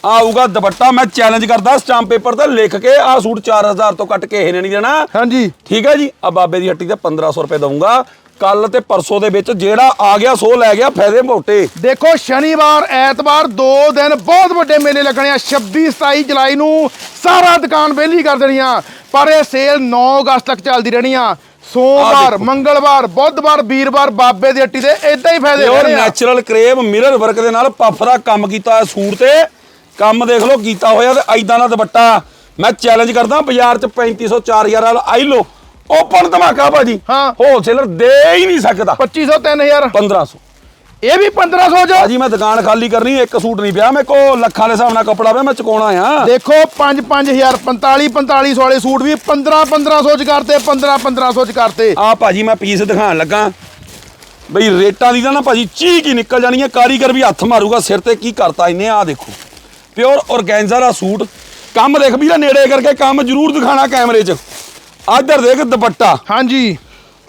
ਆਊਗਾ ਦੁਪੱਟਾ। ਮੈਂ ਚੈਲੰਜ ਕਰਦਾ ਸਟਾਂਪ ਪੇਪਰ ਤੇ ਲਿਖ ਕੇ ਆ ਸੂਟ 4000 ਤੋਂ ਕੱਟ ਕੇ ਇਹ ਨੇ ਨਹੀਂ ਦੇਣਾ। ਹਾਂਜੀ। ਠੀਕ ਹੈ ਜੀ? ਆ ਬਾਬੇ ਦੀ ਹੱਟੀ ਤੇ 1500 ਰੁਪਏ ਦਊਂਗਾ। ਕੱਲ ਤੇ ਪਰਸੋਂ ਦੇ ਵਿੱਚ ਜਿਹੜਾ ਆ ਗਿਆ ਸੋ ਲੈ ਗਿਆ ਫਾਇਦੇ ਮੋਟੇ। ਦੇਖੋ ਸ਼ਨੀਵਾਰ ਐਤਵਾਰ ਦੋ ਦਿਨ ਬਹੁਤ ਵੱਡੇ ਮੇਲੇ ਲੱਗਣੇ ਆ। 26 27 ਜੁਲਾਈ ਨੂੰ ਸਾਰਾ ਦੁਕਾਨ ਵਿਹਲੀ ਕਰ ਦੇਣੀ ਆ। ਪਰ ਇਹ ਸੇਲ 9 ਅਗਸਤ ਤੱਕ ਚੱਲਦੀ ਰਹਿਣੀ ਆ। ਸੋਮਵਾਰ। ਮੰਗਲਵਾਰ ਬੁੱਧਵਾਰ ਵੀਰਵਾਰ ਬਾਬੇ ਦੀ ਹੱਟੀ ਤੇ ਇਦਾਂ ਹੀ ਫਾਇਦੇ ਆ। ਨੈਚੁਰਲ ਕਰੇਵ ਮਿਰਰ ਵਰਕ ਦੇ ਨਾਲ ਪਫ ਦਾ ਕੰਮ ਕੀਤਾ ਹੋਇਆ ਸੂਟ ਤੇ। ਕੰਮ ਦੇਖ ਲਓ ਕੀਤਾ ਹੋਇਆ ਤੇ ਐਦਾਂ ਦਾ ਦੁਪੱਟਾ। ਮੈਂ ਚੈਲੰਜ ਕਰਦਾ ਬਾਜ਼ਾਰ 'ਚ 3500 4000 ਵਾਲਾ ਆਈ ਲੋ ਓਪਨ ਧਮਾਕਾ ਭਾਜੀ। ਹਾਂ। ਹੋਲਸੇਲਰ ਦੇ ਹੀ ਨਹੀਂ ਸਕਦਾ। 2500 3000 1500 ਇਹ ਵੀ 1500 ਚ? ਭਾਜੀ ਮੈਂ ਦੁਕਾਨ ਖਾਲੀ ਕਰਨੀ ਇੱਕ ਸੂਟ ਨਹੀਂ ਪਿਆ। ਮੇਰੇ ਕੋ ਲੱਖਾਂ ਦੇ ਹਿਸਾਬ ਨਾਲ ਕੱਪੜਾ ਪਿਆ ਮੈਂ ਚੁਕਾਉਣਾ ਆ। ਦੇਖੋ 5 5000 45 4500 ਵਾਲੇ ਸੂਟ ਵੀ 15 1500 ਚ ਕਰਤੇ 15 1500 ਚ ਕਰਤੇ। ਆ ਭਾਜੀ ਮੈਂ ਪੀਸ ਦਿਖਾਣ ਲੱਗਾ। ਬਈ ਰੇਟਾਂ ਦੀ ਤਾਂ ਨਾ ਭਾਜੀ ਚੀਕ ਹੀ ਨਿਕਲ ਜਾਣੀ ਹੈ ਕਾਰੀਗਰ ਵੀ ਹੱਥ ਮਾਰੂਗਾ ਸਿਰ ਤੇ ਕੀ ਕਰਤਾ ਇਹਨੇ ਆ ਦੇਖੋ। ਪਿਓਰ ਔਰਗੈਂਜ਼ਾ ਦਾ ਸੂਟ। ਕੰਮ ਦੇਖ ਵੀਰਾ ਨੇੜੇ ਕਰਕੇ ਕੰਮ ਜ਼ਰੂਰ ਦਿਖਾਣਾ ਕੈਮਰੇ 'ਚ। ਆਧਰ ਦੇਖ ਦੁਪੱਟਾ। ਹਾਂਜੀ।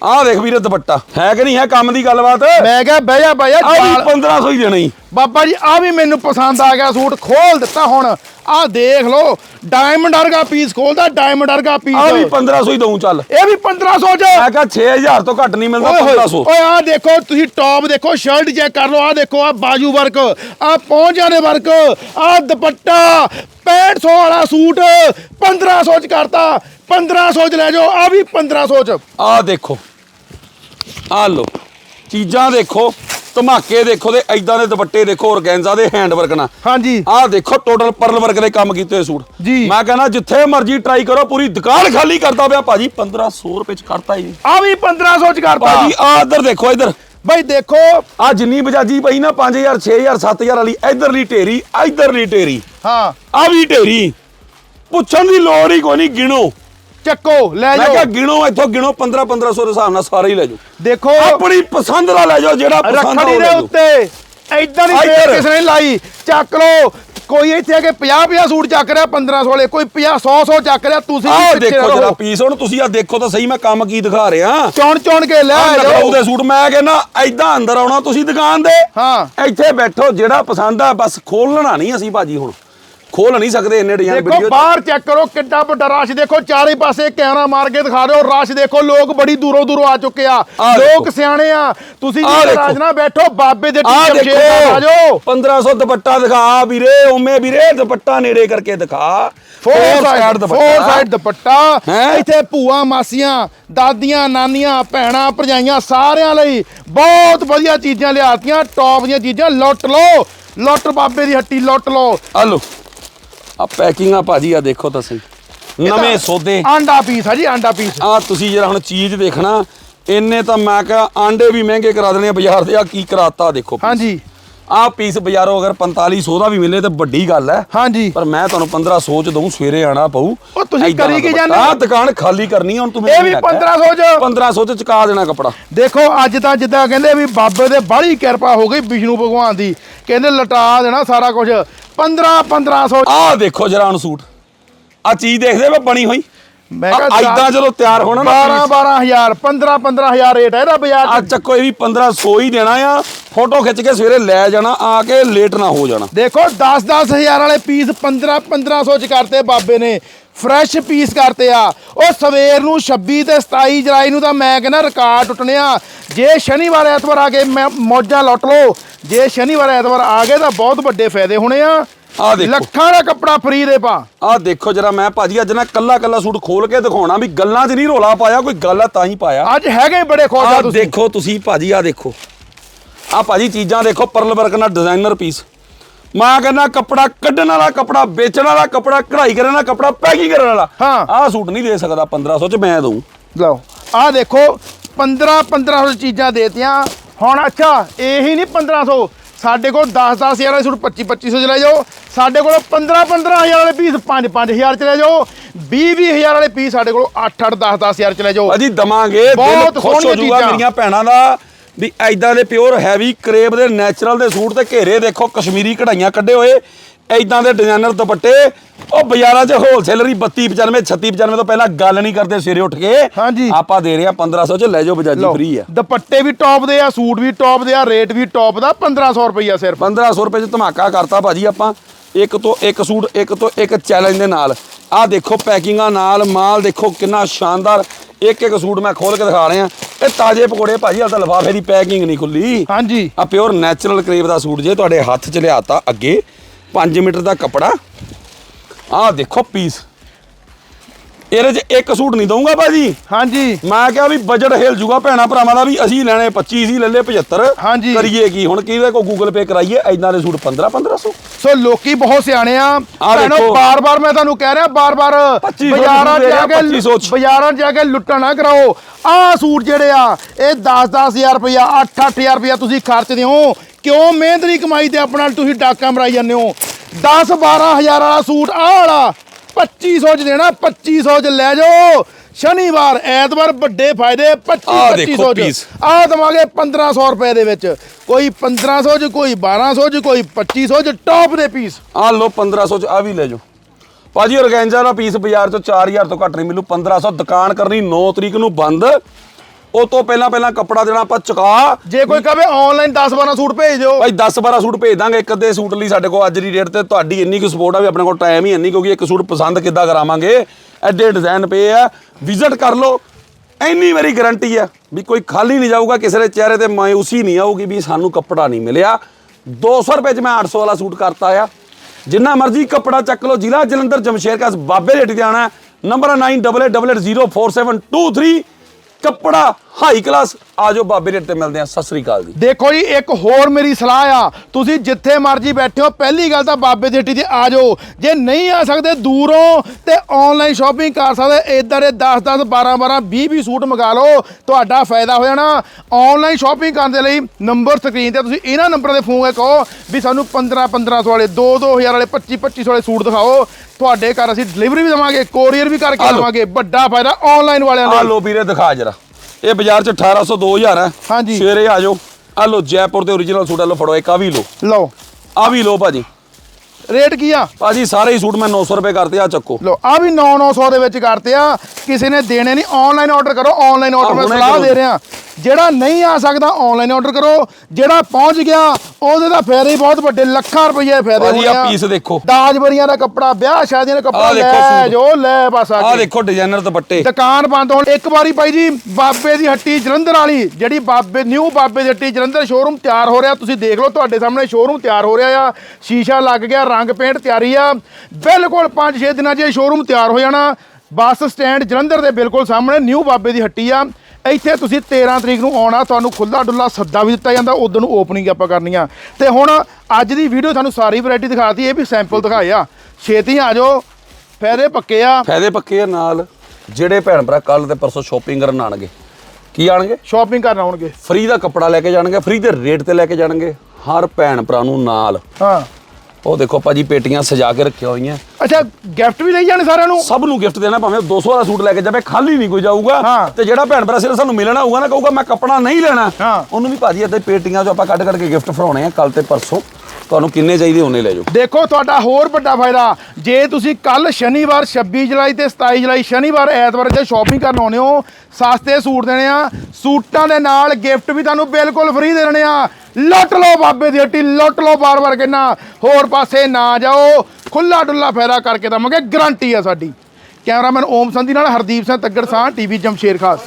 ਆਹ ਦੇਖ ਵੀਰੇ ਦੁਪੱਟਾ। ਹੈ ਕਿ ਨਹੀਂ? ਹੈ ਕੰਮ ਦੀ ਗੱਲਬਾਤ? ਮੈਂ ਕਿਹਾ ਬਹਿ ਜਾ ਬਹਿ ਜਾ। ਆ ਵੀ ਜਾਲ- 1500 ਹੀ ਦੇਣਾ। ਹੀ ਬਾਬਾ ਜੀ ਆ ਵੀ ਮੈਨੂੰ ਪਸੰਦ ਆ ਗਿਆ ਸੂਟ। ਖੋਲ ਦਿੱਤਾ ਹੁਣ। ਆ ਦੇਖ ਲਓ ਡਾਇਮੰਡ ਵਰਗਾ ਪੀਸ ਖੋਲਦਾ ਡਾਇਮੰਡ ਵਰਗਾ ਪੀਸ ਆ ਵੀ 1500 ਹੀ ਦਊਂ ਚੱਲ। ਇਹ ਵੀ 1500 ਚ। ਮੈਂ ਕਿਹਾ 6000 ਤੋਂ ਘੱਟ ਨਹੀਂ ਮਿਲਦਾ ਓਏ ਹੋਏ 1500 ਓਏ ਆ ਦੇਖੋ ਤੁਸੀਂ ਟੌਪ ਦੇਖੋ ਸ਼ਰਟ ਚੈੱਕ ਕਰ ਲਓ ਆ ਦੇਖੋ ਆ ਬਾਜੂ ਵਰਕ ਆ ਪਹੁੰਚਾਂ ਦੇ ਵਰਕ ਆ ਦੁਪੱਟਾ 6500 ਵਾਲਾ ਸੂਟ 1500 ਚ ਕਰਤਾ 1500 ਚ ਲੈ ਜਾਓ ਆ ਵੀ 1500 ਚ। ਆ ਦੇਖੋ ਆ ਲੋ ਚੀਜ਼ਾਂ ਦੇਖੋ। ਧਮਾਕੇ ਦੇਖੋ ਤੇ ਐਦਾਂ ਦੇ ਦੁਪੱਟੇ ਦੇਖੋ ਔਰਗੈਂਜ਼ਾ ਦੇ ਹੈਂਡ ਵਰਕ ਨਾਲ। ਹਾਂਜੀ। ਆਹ ਦੇਖੋ ਟੋਟਲ ਪਰਲ ਵਰਕ ਦੇ ਕੰਮ ਕੀਤੇ ਹੋਏ ਸੂਟ। ਜੀ। ਮੈਂ ਕਹਿੰਦਾ ਜਿੱਥੇ ਮਰਜ਼ੀ ਟਰਾਈ ਕਰੋ ਪੂਰੀ ਦੁਕਾਨ ਖਾਲੀ ਕਰਦਾ ਪਿਆ ਭਾਜੀ। 1500 ਰੁਪਏ ਚ ਕਰਤਾ ਹੀ ਆ ਵੀ 1500 ਚ ਕਰਤਾ। ਭਾਜੀ ਆ ਇੱਧਰ ਦੇਖੋ ਇੱਧਰ। ਬਈ ਦੇਖੋ। ਆ ਜਿੰਨੀ ਬਜਾਜੀ ਪਈ ਨਾ 5000 6000 7000 ਵਾਲੀ ਇੱਧਰਲੀ ਢੇਰੀ ਇੱਧਰਲੀ ਢੇਰੀ। ਹਾਂ। ਆ ਵੀ ਢੇਰੀ। ਪੁੱਛਣ ਦੀ ਲੋੜ ਹੀ ਕੋਈ ਨਹੀਂ ਗਿਣੋ। ਚੱਕੋ ਲੈ ਮੈਂ ਕਿਹਾ ਜਾਓ ਗਿਣੋ ਇੱਥੋਂ ਗਿਣੋ 15 1500 ਦੇ ਹਿਸਾਬ ਨਾਲ ਸਾਰੇ ਹੀ ਲੈ ਜਾਓ। ਦੇਖੋ। ਆਪਣੀ ਪਸੰਦ ਦਾ ਲੈ ਜਾਓ ਜਿਹੜਾ ਪਸੰਦ ਆ ਰੱਖੜੀ ਉਹ ਦੇ ਲੈ ਜਾਓ। ਉੱਤੇ ਐਦਾਂ ਦੀ ਇੱਧਰ। ਕਿਸੇ ਨੇ ਲਾਈ ਚੱਕ ਲਓ। ਕੋਈ ਇੱਥੇ ਆ ਕੇ 50 50 ਸੂਟ ਚੱਕ ਰਿਹਾ 1500 ਵਾਲੇ ਕੋਈ 50 100 100 ਚੱਕ ਰਿਹਾ ਤੁਸੀਂ ਆਹ ਵੀ ਪਿੱਛੇ ਦੇਖੋ ਜਰਾ ਰਹੋ। ਪੀਸ ਹੁਣ ਤੁਸੀਂ ਆ ਦੇਖੋ ਤਾਂ ਸਹੀ ਮੈਂ ਕੰਮ ਕੀ ਦਿਖਾ ਰਿਹਾ। ਚੌਣ ਚੌਣ ਕੇ ਲੈ ਆਹ ਜਾਓ। ਦੇ ਸੂਟ ਮੈਂ ਕਹਿੰਦਾ ਐਦਾਂ ਅੰਦਰ ਆਉਣਾ ਤੁਸੀਂ ਦੁਕਾਨ ਦੇ ਹਾਂ। ਇੱਥੇ ਬੈਠੋ ਜਿਹੜਾ ਪਸੰਦ ਆ ਬਸ ਖੋਲਣਾ ਨਹੀਂ ਅਸੀਂ ਭਾਜੀ ਹੁਣ। ਖੋਲ ਨਹੀਂ ਸਕਦੇ ਇੰਨੇ ਡਿਜ਼ਾਈਨ ਦੇਖੋ ਬਾਹਰ ਚੈੱਕ ਕਰੋ ਕਿੱਡਾ ਵੱਡਾ ਰਸ਼। ਦੇਖੋ ਚਾਰੇ ਪਾਸੇ ਕੈਮਰਾ ਮਾਰ ਕੇ ਦਿਖਾ ਦਿਓ। ਰਸ਼ ਦੇਖੋ ਲੋਕ ਬੜੀ ਦੂਰੋਂ ਦੂਰੋਂ ਆ ਚੁੱਕੇ ਆ। ਲੋਕ। ਸਿਆਣੇ ਆ। ਤੁਸੀਂ ਆਹ ਜੀ ਦੇਖੋ। ਰਾਜ ਨਾ ਬੈਠੋ ਬਾਬੇ ਦੇ ਟੀਚਰ ਸ਼ੇਰ ਆ ਜਾਓ। ਦੇਖੋ 1500 ਦੁਪੱਟਾ ਦਿਖਾ ਵੀਰੇ ਓਮੇ ਵੀਰੇ ਦੁਪੱਟਾ ਨੇੜੇ ਕਰਕੇ ਦਿਖਾ। Four side side four side dupatta. ਹੈਂ? ਇੱਥੇ ਭੂਆ ਮਾਸੀਆਂ ਦਾਦੀਆਂ ਨਾਨੀਆਂ ਭੈਣਾਂ ਭਰਜਾਈਆਂ ਸਾਰਿਆਂ ਲਈ ਬਹੁਤ ਵਧੀਆ ਚੀਜ਼ਾਂ ਲਿਆਤੀਆਂ। ਟੌਪ ਦੀਆਂ ਚੀਜ਼ਾਂ ਲੁੱਟ ਲਓ। ਲੁੱਟ ਬਾਬੇ ਦੀ ਹੱਟੀ ਲੁੱਟ ਲਓ। ਆ ਲੋ ਆ ਪੈਕਿੰਗ ਆ ਭਾਜੀ ਆ ਦੇਖੋ ਤਾਂ ਸਹੀ। ਨਵੇਂ ਸੌਦੇ। ਆਂਡਾ ਪੀਸ ਆ ਜੀ ਆਂਡਾ ਪੀਸ ਆ ਤੁਸੀਂ ਜਿਹੜਾ ਹੁਣ ਚੀਜ਼ ਦੇਖਣਾ ਇੰਨੇ ਤਾਂ ਮੈਂ ਕਿਹਾ ਆਂਡੇ ਵੀ ਮਹਿੰਗੇ ਕਰਾ ਦੇਣੇ ਆ ਬਾਜ਼ਾਰ ਦੇ ਆ ਕੀ ਕਰਾਤਾ ਦੇਖੋ ਹਾਂਜੀ। ਆ ਪੀਸ ਬਾਜ਼ਾਰੋਂ ਅਗਰ 4500 ਦਾ ਵੀ ਮਿਲੇ ਤਾਂ ਵੱਡੀ ਗੱਲ ਹੈ। ਹਾਂਜੀ। ਪਰ ਮੈਂ ਤੁਹਾਨੂੰ 1500 ਚ ਦਊਂ ਸਵੇਰੇ ਆਣਾ ਪਊ। ਉਹ ਤੁਸੀਂ ਕਰੀ ਕੀ। ਜਾਂਦੇ? ਆਹ ਦੁਕਾਨ ਖਾਲੀ ਕਰਨੀ ਆ ਹੁਣ ਤੂੰ ਇਹ ਵੀ 1500 ਚ। 1500 ਚ ਚੁਕਾ ਦੇਣਾ ਕੱਪੜਾ। ਦੇਖੋ ਅੱਜ ਤਾਂ ਜਿੱਦਾਂ ਕਹਿੰਦੇ ਵੀ ਬਾਬੇ ਦੇ ਬਾਹਲੀ ਕਿਰਪਾ ਹੋ ਗਈ ਵਿਸ਼ਨੂੰ ਭਗਵਾਨ ਦੀ। ਕਹਿੰਦੇ ਲਟਾ ਦੇਣਾ ਸਾਰਾ ਕੁਝ 15 1500 ਆਹ ਦੇਖੋ ਜਰਾ ਹੁਣ ਸੂਟ। ਆ ਚੀਜ਼ ਦੇਖਦੇ ਵੇ ਬਣੀ ਹੋਈ। ਮੈਂ ਆ ਇਦਾਂ ਜਦੋਂ ਤਿਆਰ ਹੋਣਾ ਨਾ 12 12000 15 15000 ਰੇਟ ਹੈ ਇਹਦਾ ਬਾਜ਼ਾਰ। ਅੱਜ ਚੱਕੋ ਇਹ ਵੀ 1500 ਹੀ ਦੇਣਾ ਆ। ਫੋਟੋ ਖਿੱਚ ਕੇ ਸਵੇਰੇ ਲੈ ਜਾਣਾ ਆ ਕੇ ਲੇਟ ਨਾ ਹੋ ਜਾਣਾ। ਦੇਖੋ 10 10000 ਵਾਲੇ ਪੀਸ 15 1500 ਚ ਕਰਤੇ ਬਾਬੇ ਨੇ। ਫਰੈਸ਼ ਪੀਸ ਕਰਤੇ ਆ। ਉਹ ਸਵੇਰ ਨੂੰ 26 ਤੇ 27 ਜੁਲਾਈ ਨੂੰ ਤਾਂ ਮੈਂ ਕਹਿੰਦਾ ਰਿਕਾਰਡ ਟੁੱਟਣੇ ਆ। ਜੇ ਸ਼ਨੀਵਾਰ ਐਤਵਾਰ ਆ ਕੇ ਮੈਂ ਮੌਜਾਂ ਲੁੱਟ ਲਓ। ਜੇ ਸ਼ਨੀਵਾਰ ਐਤਵਾਰ ਆ ਗਏ ਤਾਂ ਬਹੁਤ ਵੱਡੇ ਫਾਇਦੇ ਹੋਣੇ ਆ। ਆਹ ਦੇਖੋ। ਲੱਖਾਂ ਦਾ ਕੱਪੜਾ ਫ੍ਰੀ ਦੇ ਪਾ। ਆਹ ਦੇਖੋ ਜਰਾ ਮੈਂ ਭਾਜੀ ਅੱਜ ਨਾ ਕੱਲਾ ਕੱਲਾ ਸੂਟ ਖੋਲ ਕੇ ਦਿਖਾਉਣਾ ਵੀ ਗੱਲਾਂ 'ਚ ਨਹੀਂ ਰੋਲਾ ਪਾਇਆ ਕੋਈ ਗੱਲ ਆ ਤਾਂ ਹੀ ਪਾਇਆ। ਅੱਜ ਹੈਗੇ ਬੜੇ ਖੁਸ਼ ਆ ਤੁਸੀਂ। ਦੇਖੋ ਤੁਸੀਂ ਭਾਜੀ ਆ ਦੇਖੋ। ਆ ਭਾਜੀ ਚੀਜ਼ਾਂ ਦੇਖੋ ਪਰਲ ਵਰਕ ਨਾਲ ਡਿਜ਼ਾਈਨਰ ਪੀਸ ਮੈਂ ਕਹਿੰਦਾ ਕੱਪੜਾ ਕੱਢਣ ਵਾਲਾ ਕੱਪੜਾ ਵੇਚਣ ਵਾਲਾ ਕੱਪੜਾ ਕਢਾਈ ਕਰਨ ਵਾਲਾ ਕੱਪੜਾ ਪੈਕਿੰਗ ਕਰਨ ਵਾਲਾ। ਹਾਂ। ਆਹ ਸੂਟ ਨਹੀਂ ਦੇ ਸਕਦਾ 1500 ਚ ਮੈਂ ਦਊਂ। ਲਓ ਆ ਦੇਖੋ 15 1500 ਚੀਜ਼ਾਂ ਦੇਤੀਆਂ। ਹੁਣ ਅੱਛਾ ਇਹੀ ਨਹੀਂ 1500 ਸਾਡੇ ਕੋਲ 10 10000 ਵਾਲੇ ਸੂਟ 25 2500 ਚ ਲੈ ਜਾਓ। ਸਾਡੇ ਕੋਲ 15 15000 ਵਾਲੇ ਪੀਸ 5 5000 ਚ ਲੈ ਜਾਓ। 20 20000 ਵਾਲੇ ਪੀਸ ਸਾਡੇ ਕੋਲ 8 8 10 10000 ਚ ਲੈ ਜਾਓ। ਭਾਜੀ ਦਵਾਂਗੇ। ਬਹੁਤ ਖੁਸ਼ ਹੋ ਚੀਜ਼ਾਂ। ਮੇਰੀਆਂ ਭੈਣਾਂ ਦਾ ਵੀ ਐਦਾਂ ਦੇ ਪਿਓਰ ਹੈਵੀ ਕਰੇਬ ਦੇ ਨੈਚੁਰਲ ਦੇ ਸੂਟ ਤੇ ਘੇਰੇ ਦੇਖੋ ਕਸ਼ਮੀਰੀ ਕਢਾਈਆਂ ਕੱਢੇ ਹੋਏ। ਐਦਾਂ ਦੇ ਡਿਜ਼ਾਈਨਰ ਦੁਪੱਟੇ ਉਹ ਬਾਜ਼ਾਰਾਂ 'ਚ ਹੋਲਸੇਲਰ ਹੀ 32 95 36 95 ਤੋਂ ਪਹਿਲਾਂ ਗੱਲ ਨਹੀਂ ਕਰਦੇ ਸਵੇਰੇ ਉੱਠ ਕੇ ਹਾਂਜੀ। ਆਪਾਂ ਦੇ ਰਹੇ ਆ 1500 ਚ ਲੈ ਜਾਓ ਬਜਾਜੀ ਫ੍ਰੀ ਆ। ਦੁਪੱਟੇ ਵੀ ਟੌਪ ਦੇ ਆ ਸੂਟ ਵੀ ਟੌਪ ਦੇ ਆ ਰੇਟ ਵੀ ਟੌਪ ਦਾ 1500 ਰੁਪਈਆ ਸਿਰਫ। 1500 ਰੁਪਏ ਚ ਧਮਾਕਾ ਕਰਤਾ ਭਾਜੀ ਆਪਾਂ। ਇੱਕ ਤੋਂ ਇੱਕ ਸੂਟ ਇੱਕ ਤੋਂ ਇੱਕ ਚੈਲੰਜ ਦੇ ਨਾਲ। ਆਹ ਦੇਖੋ ਪੈਕਿੰਗਾਂ ਨਾਲ ਮਾਲ ਦੇਖੋ ਕਿੰਨਾ ਸ਼ਾਨਦਾਰ। ਇੱਕ ਇੱਕ ਸੂਟ ਮੈਂ ਖੋਲ ਕੇ ਦਿਖਾ ਰਿਹਾ। ਇਹ ਤਾਜ਼ੇ ਪਕੌੜੇ ਭਾਜੀ ਹਾਲ ਤਾਂ ਲਿਫਾਫੇ ਦੀ ਪੈਕਿੰਗ ਨਹੀਂ ਖੁੱਲੀ ਹਾਂਜੀ। ਆ ਪਿਓਰ ਨੈਚੁਰਲ ਕਰੇਵ ਦਾ ਸੂਟ ਜੇ ਤੁਹਾਡੇ ਹੱਥ 'ਚ ਲਿਆਤਾ ਅੱਗੇ 5 ਮੀਟਰ ਦਾ ਕੱਪੜਾ। ਆਹ ਦੇਖੋ ਪੀਸ। ਇਹਦੇ 'ਚ ਇੱਕ ਸੂਟ ਨਹੀਂ ਦਊਂਗਾ ਭਾਜੀ। ਹਾਂਜੀ। ਮੈਂ ਕਿਹਾ ਵੀ ਬਜਟ ਹਿਲ ਜੂਗਾ ਭੈਣਾ ਭਰਾਵਾਂ ਦਾ ਵੀ ਅਸੀਂ ਲੈਣੇ 25 ਸੀ ਲੈ ਲੈ 75 ਹਾਂਜੀ। ਕਰੀਏ ਕੀ? ਹੁਣ ਕਿਹਦੇ ਕੋ ਗੂਗਲ ਪੇ ਕਰਾਈਏ ਐਦਾਂ ਦੇ ਸੂਟ 15 1500 ਸੋ। ਲੋਕੀ ਬਹੁਤ ਸਿਆਣੇ ਆ। ਆਹ ਦੇਖੋ। ਬਾਰ-ਬਾਰ ਮੈਂ ਤੁਹਾਨੂੰ ਕਹਿ ਰਿਹਾ ਬਾਰ-ਬਾਰ 2500 ਬਾਜ਼ਾਰਾਂ 'ਚ ਦੇ ਜਾ ਰਿਹਾ, ਕੇ 2500 ਚ। ਬਾਜ਼ਾਰਾਂ 'ਚ ਜਾ ਕੇ ਲੁੱਟਾ ਨਾ ਕਰਾਓ। ਆਹ ਸੂਟ ਜਿਹੜੇ ਆ ਇਹ 10-10000 ਰੁਪਇਆ 8-8000 ਰੁਪਇਆ ਤੁਸੀਂ ਖਰਚਦੇ ਹੋ ਕਿਉਂ ਮਿਹਨਤ ਦੀ ਕਮਾਈ ਤੇ ਆਪਣਾ ਤੁਸੀਂ ਡਾਕਾ ਮਰਾਈ ਜਾਂਦੇ ਹੋ? 10-12000 ਵਾਲਾ ਸੂਟ ਆਹ ਵਾਲਾ। 2500 ਚ ਦੇਣਾ 2500 ਚ ਲੈ ਜਾਓ। ਸ਼ਨੀਵਾਰ ਐਤਵਾਰ ਵੱਡੇ ਫਾਇਦੇ 25 ਆਹ ਦੇਖੋ 2500 piece। ਚ। ਆਹ ਦਵਾਂਗੇ 1500 ਰੁਪਏ ਦੇ ਵਿੱਚ। ਕੋਈ 1500 ਚ ਕੋਈ 1200 ਚ ਕੋਈ 2500 ਚ ਟੌਪ ਦੇ ਪੀਸ ਆਹ ਲੋ 1500 ਚ ਆ ਵੀ ਲੈ ਜਾਓ। ਭਾਜੀ ਔਰਗੈਂਜਾ ਦਾ ਪੀਸ ਬਾਜ਼ਾਰ ਚੋਂ 4000 ਤੋਂ ਘੱਟ ਨਹੀਂ ਮਿਲੂ। 1500 ਦੁਕਾਨ ਕਰਨੀ 9 ਤਰੀਕ ਨੂੰ ਬੰਦ। ਉਹ ਤੋਂ ਪਹਿਲਾਂ ਪਹਿਲਾਂ ਕੱਪੜਾ ਦੇਣਾ ਆਪਾਂ ਚੁਕਾ। ਜੇ ਕੋਈ ਕਹੇ ਆਨਲਾਈਨ 10 12 ਸੂਟ ਭੇਜ। ਦਿਓ ਭਾਈ 10 12 ਸੂਟ ਭੇਜ ਦਾਂਗੇ ਇੱਕ ਅੱਧੇ ਸੂਟ ਲਈ ਸਾਡੇ ਕੋਲ ਅੱਜ ਦੀ ਡੇਟ ਤੇ ਤੁਹਾਡੀ ਇੰਨੀ ਕੁ ਸਪੋਰਟ ਆ ਵੀ ਆਪਣੇ ਕੋਲ ਟਾਈਮ ਹੀ ਇੰਨੀ ਕਿਉਂਕਿ ਇੱਕ ਸੂਟ ਪਸੰਦ ਕਿੱਦਾਂ ਕਰਾਵਾਂਗੇ? ਐਡੇ ਡਿਜ਼ਾਈਨ ਪਏ ਆ। ਵਿਜ਼ਿਟ ਕਰ ਲਓ। ਇੰਨੀ ਮੇਰੀ ਗਾਰੰਟੀ ਆ ਵੀ ਕੋਈ ਖਾਲੀ ਨਹੀਂ ਜਾਊਗਾ ਕਿਸੇ ਦੇ ਚਿਹਰੇ ਤੇ ਮਾਇੂਸੀ ਨਹੀਂ ਆਊਗੀ ਵੀ ਸਾਨੂੰ ਕੱਪੜਾ ਨਹੀਂ ਮਿਲਿਆ। 200 ਰੁਪਏ 'ਚ ਮੈਂ 800 ਵਾਲਾ ਸੂਟ ਕਰਤਾ ਆ। ਜਿੰਨਾ ਮਰਜ਼ੀ ਕੱਪੜਾ ਚੱਕ ਲਓ। ਜ਼ਿਲ੍ਹਾ ਜਲੰਧਰ ਜਮਸ਼ੇਰ ਕਾਸ ਬਾਬੇ ਰੇਟ ਆਣਾ ਨੰਬਰ 9888047723 ਕੱਪੜਾ ਹਾਈ ਕਲਾਸ ਆਜੋ ਬਾਬੇ ਰੇਟ ਤੇ ਮਿਲਦੇ ਆ ਸਤਿ ਸ੍ਰੀ ਅਕਾਲ ਜੀ। ਦੇਖੋ ਜੀ ਇੱਕ ਹੋਰ ਮੇਰੀ ਸਲਾਹ ਆ। ਤੁਸੀਂ ਜਿੱਥੇ ਮਰਜ਼ੀ ਬੈਠੇ ਹੋ ਪਹਿਲੀ ਗੱਲ ਤਾਂ ਬਾਬੇ ਦੀ ਹੱਟੀ ਤੇ ਆ ਜਾਓ। ਜੇ ਨਹੀਂ ਆ ਸਕਦੇ ਦੂਰੋਂ ਤੇ ਆਨਲਾਈਨ ਸ਼ਾਪਿੰਗ ਕਰ ਸਕਦੇ ਇਦਾਂ ਦੇ 10 10 12 12 20 20 ਸੂਟ ਮੰਗਾ ਲਓ ਤੁਹਾਡਾ ਫਾਇਦਾ ਹੋ ਜਾਣਾ। ਆਨਲਾਈਨ ਸ਼ਾਪਿੰਗ ਕਰਨ ਦੇ ਲਈ ਨੰਬਰ ਸਕਰੀਨ ਤੇ ਤੁਸੀਂ ਇਹਨਾਂ ਨੰਬਰਾਂ ਦੇ ਫੋਨ ਕਹੋ ਵੀ ਸਾਨੂੰ 15 1500 ਵਾਲੇ 2 2000 ਵਾਲੇ 25 2500 ਵਾਲੇ ਸੂਟ ਦਿਖਾਓ। ਤੁਹਾਡੇ ਘਰ ਅਸੀਂ ਡਿਲੀਵਰੀ ਵੀ ਦੇਵਾਂਗੇ ਕੋਰੀਅਰ ਵੀ ਕਰਕੇ ਆ। ਦੇਵਾਂਗੇ। ਵੱਡਾ ਫਾਇਦਾ ਆਨਲਾਈਨ ਵਾਲਿਆਂ ਆ ਦਾ ਲੋ ਵੀਰੇ ਦਿਖਾ ਜਰਾ। ਇਹ ਬਾਜ਼ਾਰ ਚ 1800 2000 ਹੈ। ਹਾਂਜੀ। ਸਵੇਰੇ ਆ ਜਾਓ। ਆ ਲੋ ਜੈਪੁਰ ਦੇ origignal ਸੂਟ ਆ ਲੋ ਫੜੋ ਇੱਕ ਆ ਵੀ ਲੋ ਲਓ। ਆ ਵੀ ਲੋ ਭਾਜੀ। ਰੇਟ ਕੀ ਆ? ਭਾਜੀ ਸਾਰੇ ਹੀ ਸੂਟ ਮੈਂ 900 ਰੁਪਏ ਕਰਤੇ ਆ ਚੱਕੋ। ਲੋ ਆ ਵੀ 9-900 ਦੇ ਵਿੱਚ ਕਰਤੇ ਆ। ਕਿਸੇ ਨੇ ਦੇਣੇ ਨਹੀਂ ਆਨਲਾਈਨ ਆਰਡਰ ਕਰੋ ਆਨਲਾਈਨ ਆਰਡਰ ਮੈਂ ਸਲਾਹ। ਦੇ ਰਿਹਾ। ਜਿਹੜਾ ਨਹੀਂ ਆ ਸਕਦਾ ਆਨਲਾਈਨ ਆਰਡਰ ਕਰੋ। ਜਿਹੜਾ ਪਹੁੰਚ ਗਿਆ ਉਹਦੇ ਦਾ ਫਾਇਦਾ ਹੀ ਬਹੁਤ ਵੱਡੇ ਲੱਖਾਂ ਰੁਪਏ ਫਾਇਦੇ ਹੋਣੇ ਆਹ piece ਦੇਖੋ। ਦਾਜ ਬਰੀਆਂ ਦਾ ਕੱਪੜਾ ਵਿਆਹ ਸ਼ਾਦੀਆਂ ਦਾ ਕੱਪੜਾ ਲੈ। ਜੋ ਲੈ ਬਸ ਆ ਆ। ਦੇਖੋ ਡਿਜ਼ਾਈਨਰ ਦੁਪੱਟੇ। ਦੁਕਾਨ ਬੰਦ ਹੋਣ ਇੱਕ ਵਾਰੀ ਭਾਈ ਜੀ ਬਾਬੇ ਦੀ ਹੱਟੀ ਜਲੰਧਰ ਵਾਲੀ ਜਿਹੜੀ ਬਾਬੇ ਨਿਊ ਬਾਬੇ ਦੀ ਹੱਟੀ ਜਲੰਧਰ ਸ਼ੋਰੂਮ ਤਿਆਰ ਹੋ ਰਿਹਾ। ਤੁਸੀਂ ਦੇਖ ਲਓ ਤੁਹਾਡੇ ਸਾਹਮਣੇ ਸ਼ੋਰੂਮ ਤਿਆਰ ਹੋ ਰਿਹਾ ਆ। ਸ਼ੀਸ਼ਾ ਲੱਗ ਗਿਆ ਰੰਗ ਪੇਂਟ ਤਿਆਰੀ ਆ। ਬਿਲਕੁਲ 5-6 ਦਿਨਾਂ 'ਚ ਇਹ ਸ਼ੋਰੂਮ ਤਿਆਰ ਹੋ ਜਾਣਾ। ਬੱਸ ਸਟੈਂਡ ਜਲੰਧਰ ਦੇ ਬਿਲਕੁਲ ਸਾਹਮਣੇ ਨਿਊ ਬਾਬੇ ਦੀ ਹੱਟੀ ਆ। ਇੱਥੇ ਤੁਸੀਂ 13 ਤਰੀਕ ਨੂੰ ਆਉਣਾ ਤੁਹਾਨੂੰ ਖੁੱਲਾ ਡੁੱਲਾ ਸੱਦਾ ਵੀ ਦਿੱਤਾ ਜਾਂਦਾ ਉਦੋਂ ਨੂੰ ਓਪਨਿੰਗ ਆਪਾਂ ਕਰਨੀ ਆ। ਤੇ ਹੁਣ ਅੱਜ ਦੀ ਵੀਡੀਓ ਤੁਹਾਨੂੰ ਸਾਰੀ ਵੈਰਾਈਟੀ ਦਿਖਾਤੀ ਇਹ ਵੀ ਸੈਂਪਲ ਦਿਖਾਏ ਆ। ਛੇਤੀ ਆ ਜਾਓ ਫਾਇਦੇ ਪੱਕੇ ਆ। ਫਾਇਦੇ ਪੱਕੇ ਆ ਨਾਲ ਜਿਹੜੇ ਭੈਣ ਭਰਾ ਕੱਲ ਤੇ ਪਰਸੋਂ ਸ਼ਾਪਿੰਗ ਕਰਨ ਆਣਗੇ ਕੀ ਆਣਗੇ ਸ਼ਾਪਿੰਗ ਕਰਨ ਆਉਣਗੇ। ਫ੍ਰੀ ਦਾ ਕੱਪੜਾ ਲੈ ਕੇ ਜਾਣਗੇ ਫ੍ਰੀ ਦੇ ਰੇਟ ਤੇ ਲੈ ਕੇ ਜਾਣਗੇ ਹਰ ਭੈਣ ਭਰਾ ਨੂੰ ਨਾਲ। ਹਾਂ। ਉਹ ਦੇਖੋ ਭਾਜੀ ਪੇਟੀਆਂ ਸਜਾ ਕੇ ਰੱਖੀਆਂ ਹੋਈਆਂ। ਅੱਛਾ ਗਿਫਟ ਵੀ ਲਈ ਜਾਣੇ ਸਾਰਿਆਂ ਨੂੰ? ਸਭ ਨੂੰ ਗਿਫਟ ਦੇਣਾ ਭਾਵੇਂ 200 ਵਾਲਾ ਸੂਟ ਲੈ ਕੇ ਜਾਵੇ ਖਾਲੀ ਨਹੀਂ ਕੋਈ ਜਾਊਗਾ। ਹਾਂ। ਤੇ ਜਿਹੜਾ ਭੈਣ ਭਰਾ ਸਿਰ ਸਾਨੂੰ ਮਿਲਣਾ ਹੋਊਗਾ ਨਾ ਕਹੂਗਾ ਮੈਂ ਕੱਪੜਾ ਨਹੀਂ ਲੈਣਾ। ਹਾਂ। ਉਹਨੂੰ ਵੀ ਭਾਜੀ ਇੱਥੇ ਪੇਟੀਆਂ ਚੋਂ ਆਪਾਂ ਕੱਢ ਕੱਢ ਕੇ ਗਿਫਟ ਫੜਾਉਣੇ ਆ ਕੱਲ ਤੇ ਪਰਸੋਂ। ਤੁਹਾਨੂੰ ਕਿੰਨੇ ਚਾਹੀਦੇ ਉਹਨੇ ਲੈ ਜਾਓ। ਦੇਖੋ ਤੁਹਾਡਾ ਹੋਰ ਵੱਡਾ ਫਾਇਦਾ ਜੇ ਤੁਸੀਂ ਕੱਲ ਸ਼ਨੀਵਾਰ 26 ਜੁਲਾਈ ਤੇ 27 ਜੁਲਾਈ ਸ਼ਨੀਵਾਰ ਐਤਵਾਰ ਤੇ ਸ਼ਾਪਿੰਗ ਕਰਨ ਆਉਨੇ ਹੋ ਸਸਤੇ ਸੂਟ ਦੇਣੇ ਆ ਸੂਟਾਂ ਦੇ ਨਾਲ ਗਿਫਟ ਵੀ ਤੁਹਾਨੂੰ ਬਿਲਕੁਲ ਫ੍ਰੀ ਦੇਣੇ ਆ। ਲੁੱਟ ਲਓ ਬਾਬੇ ਦੀ ਹੱਟੀ ਲੁੱਟ ਲਓ ਬਾਰ-ਬਾਰ ਕਹਿਣਾ ਹੋਰ ਪਾਸੇ ਨਾ ਜਾਓ। ਖੁੱਲਾ ਡੁੱਲਾ ਫਾਇਦਾ ਕਰਕੇ ਦਵਾਂਗੇ ਗਰੰਟੀ ਆ ਸਾਡੀ। ਕੈਮਰਾਮੈਨ ਓਮ ਸੰਧੀ ਨਾਲ ਹਰਦੀਪ ਸਿੰਘ ਤੱਗੜ ਸਾਹ ਟੀਵੀ ਜਮਸ਼ੇਰ ਖਾਸ।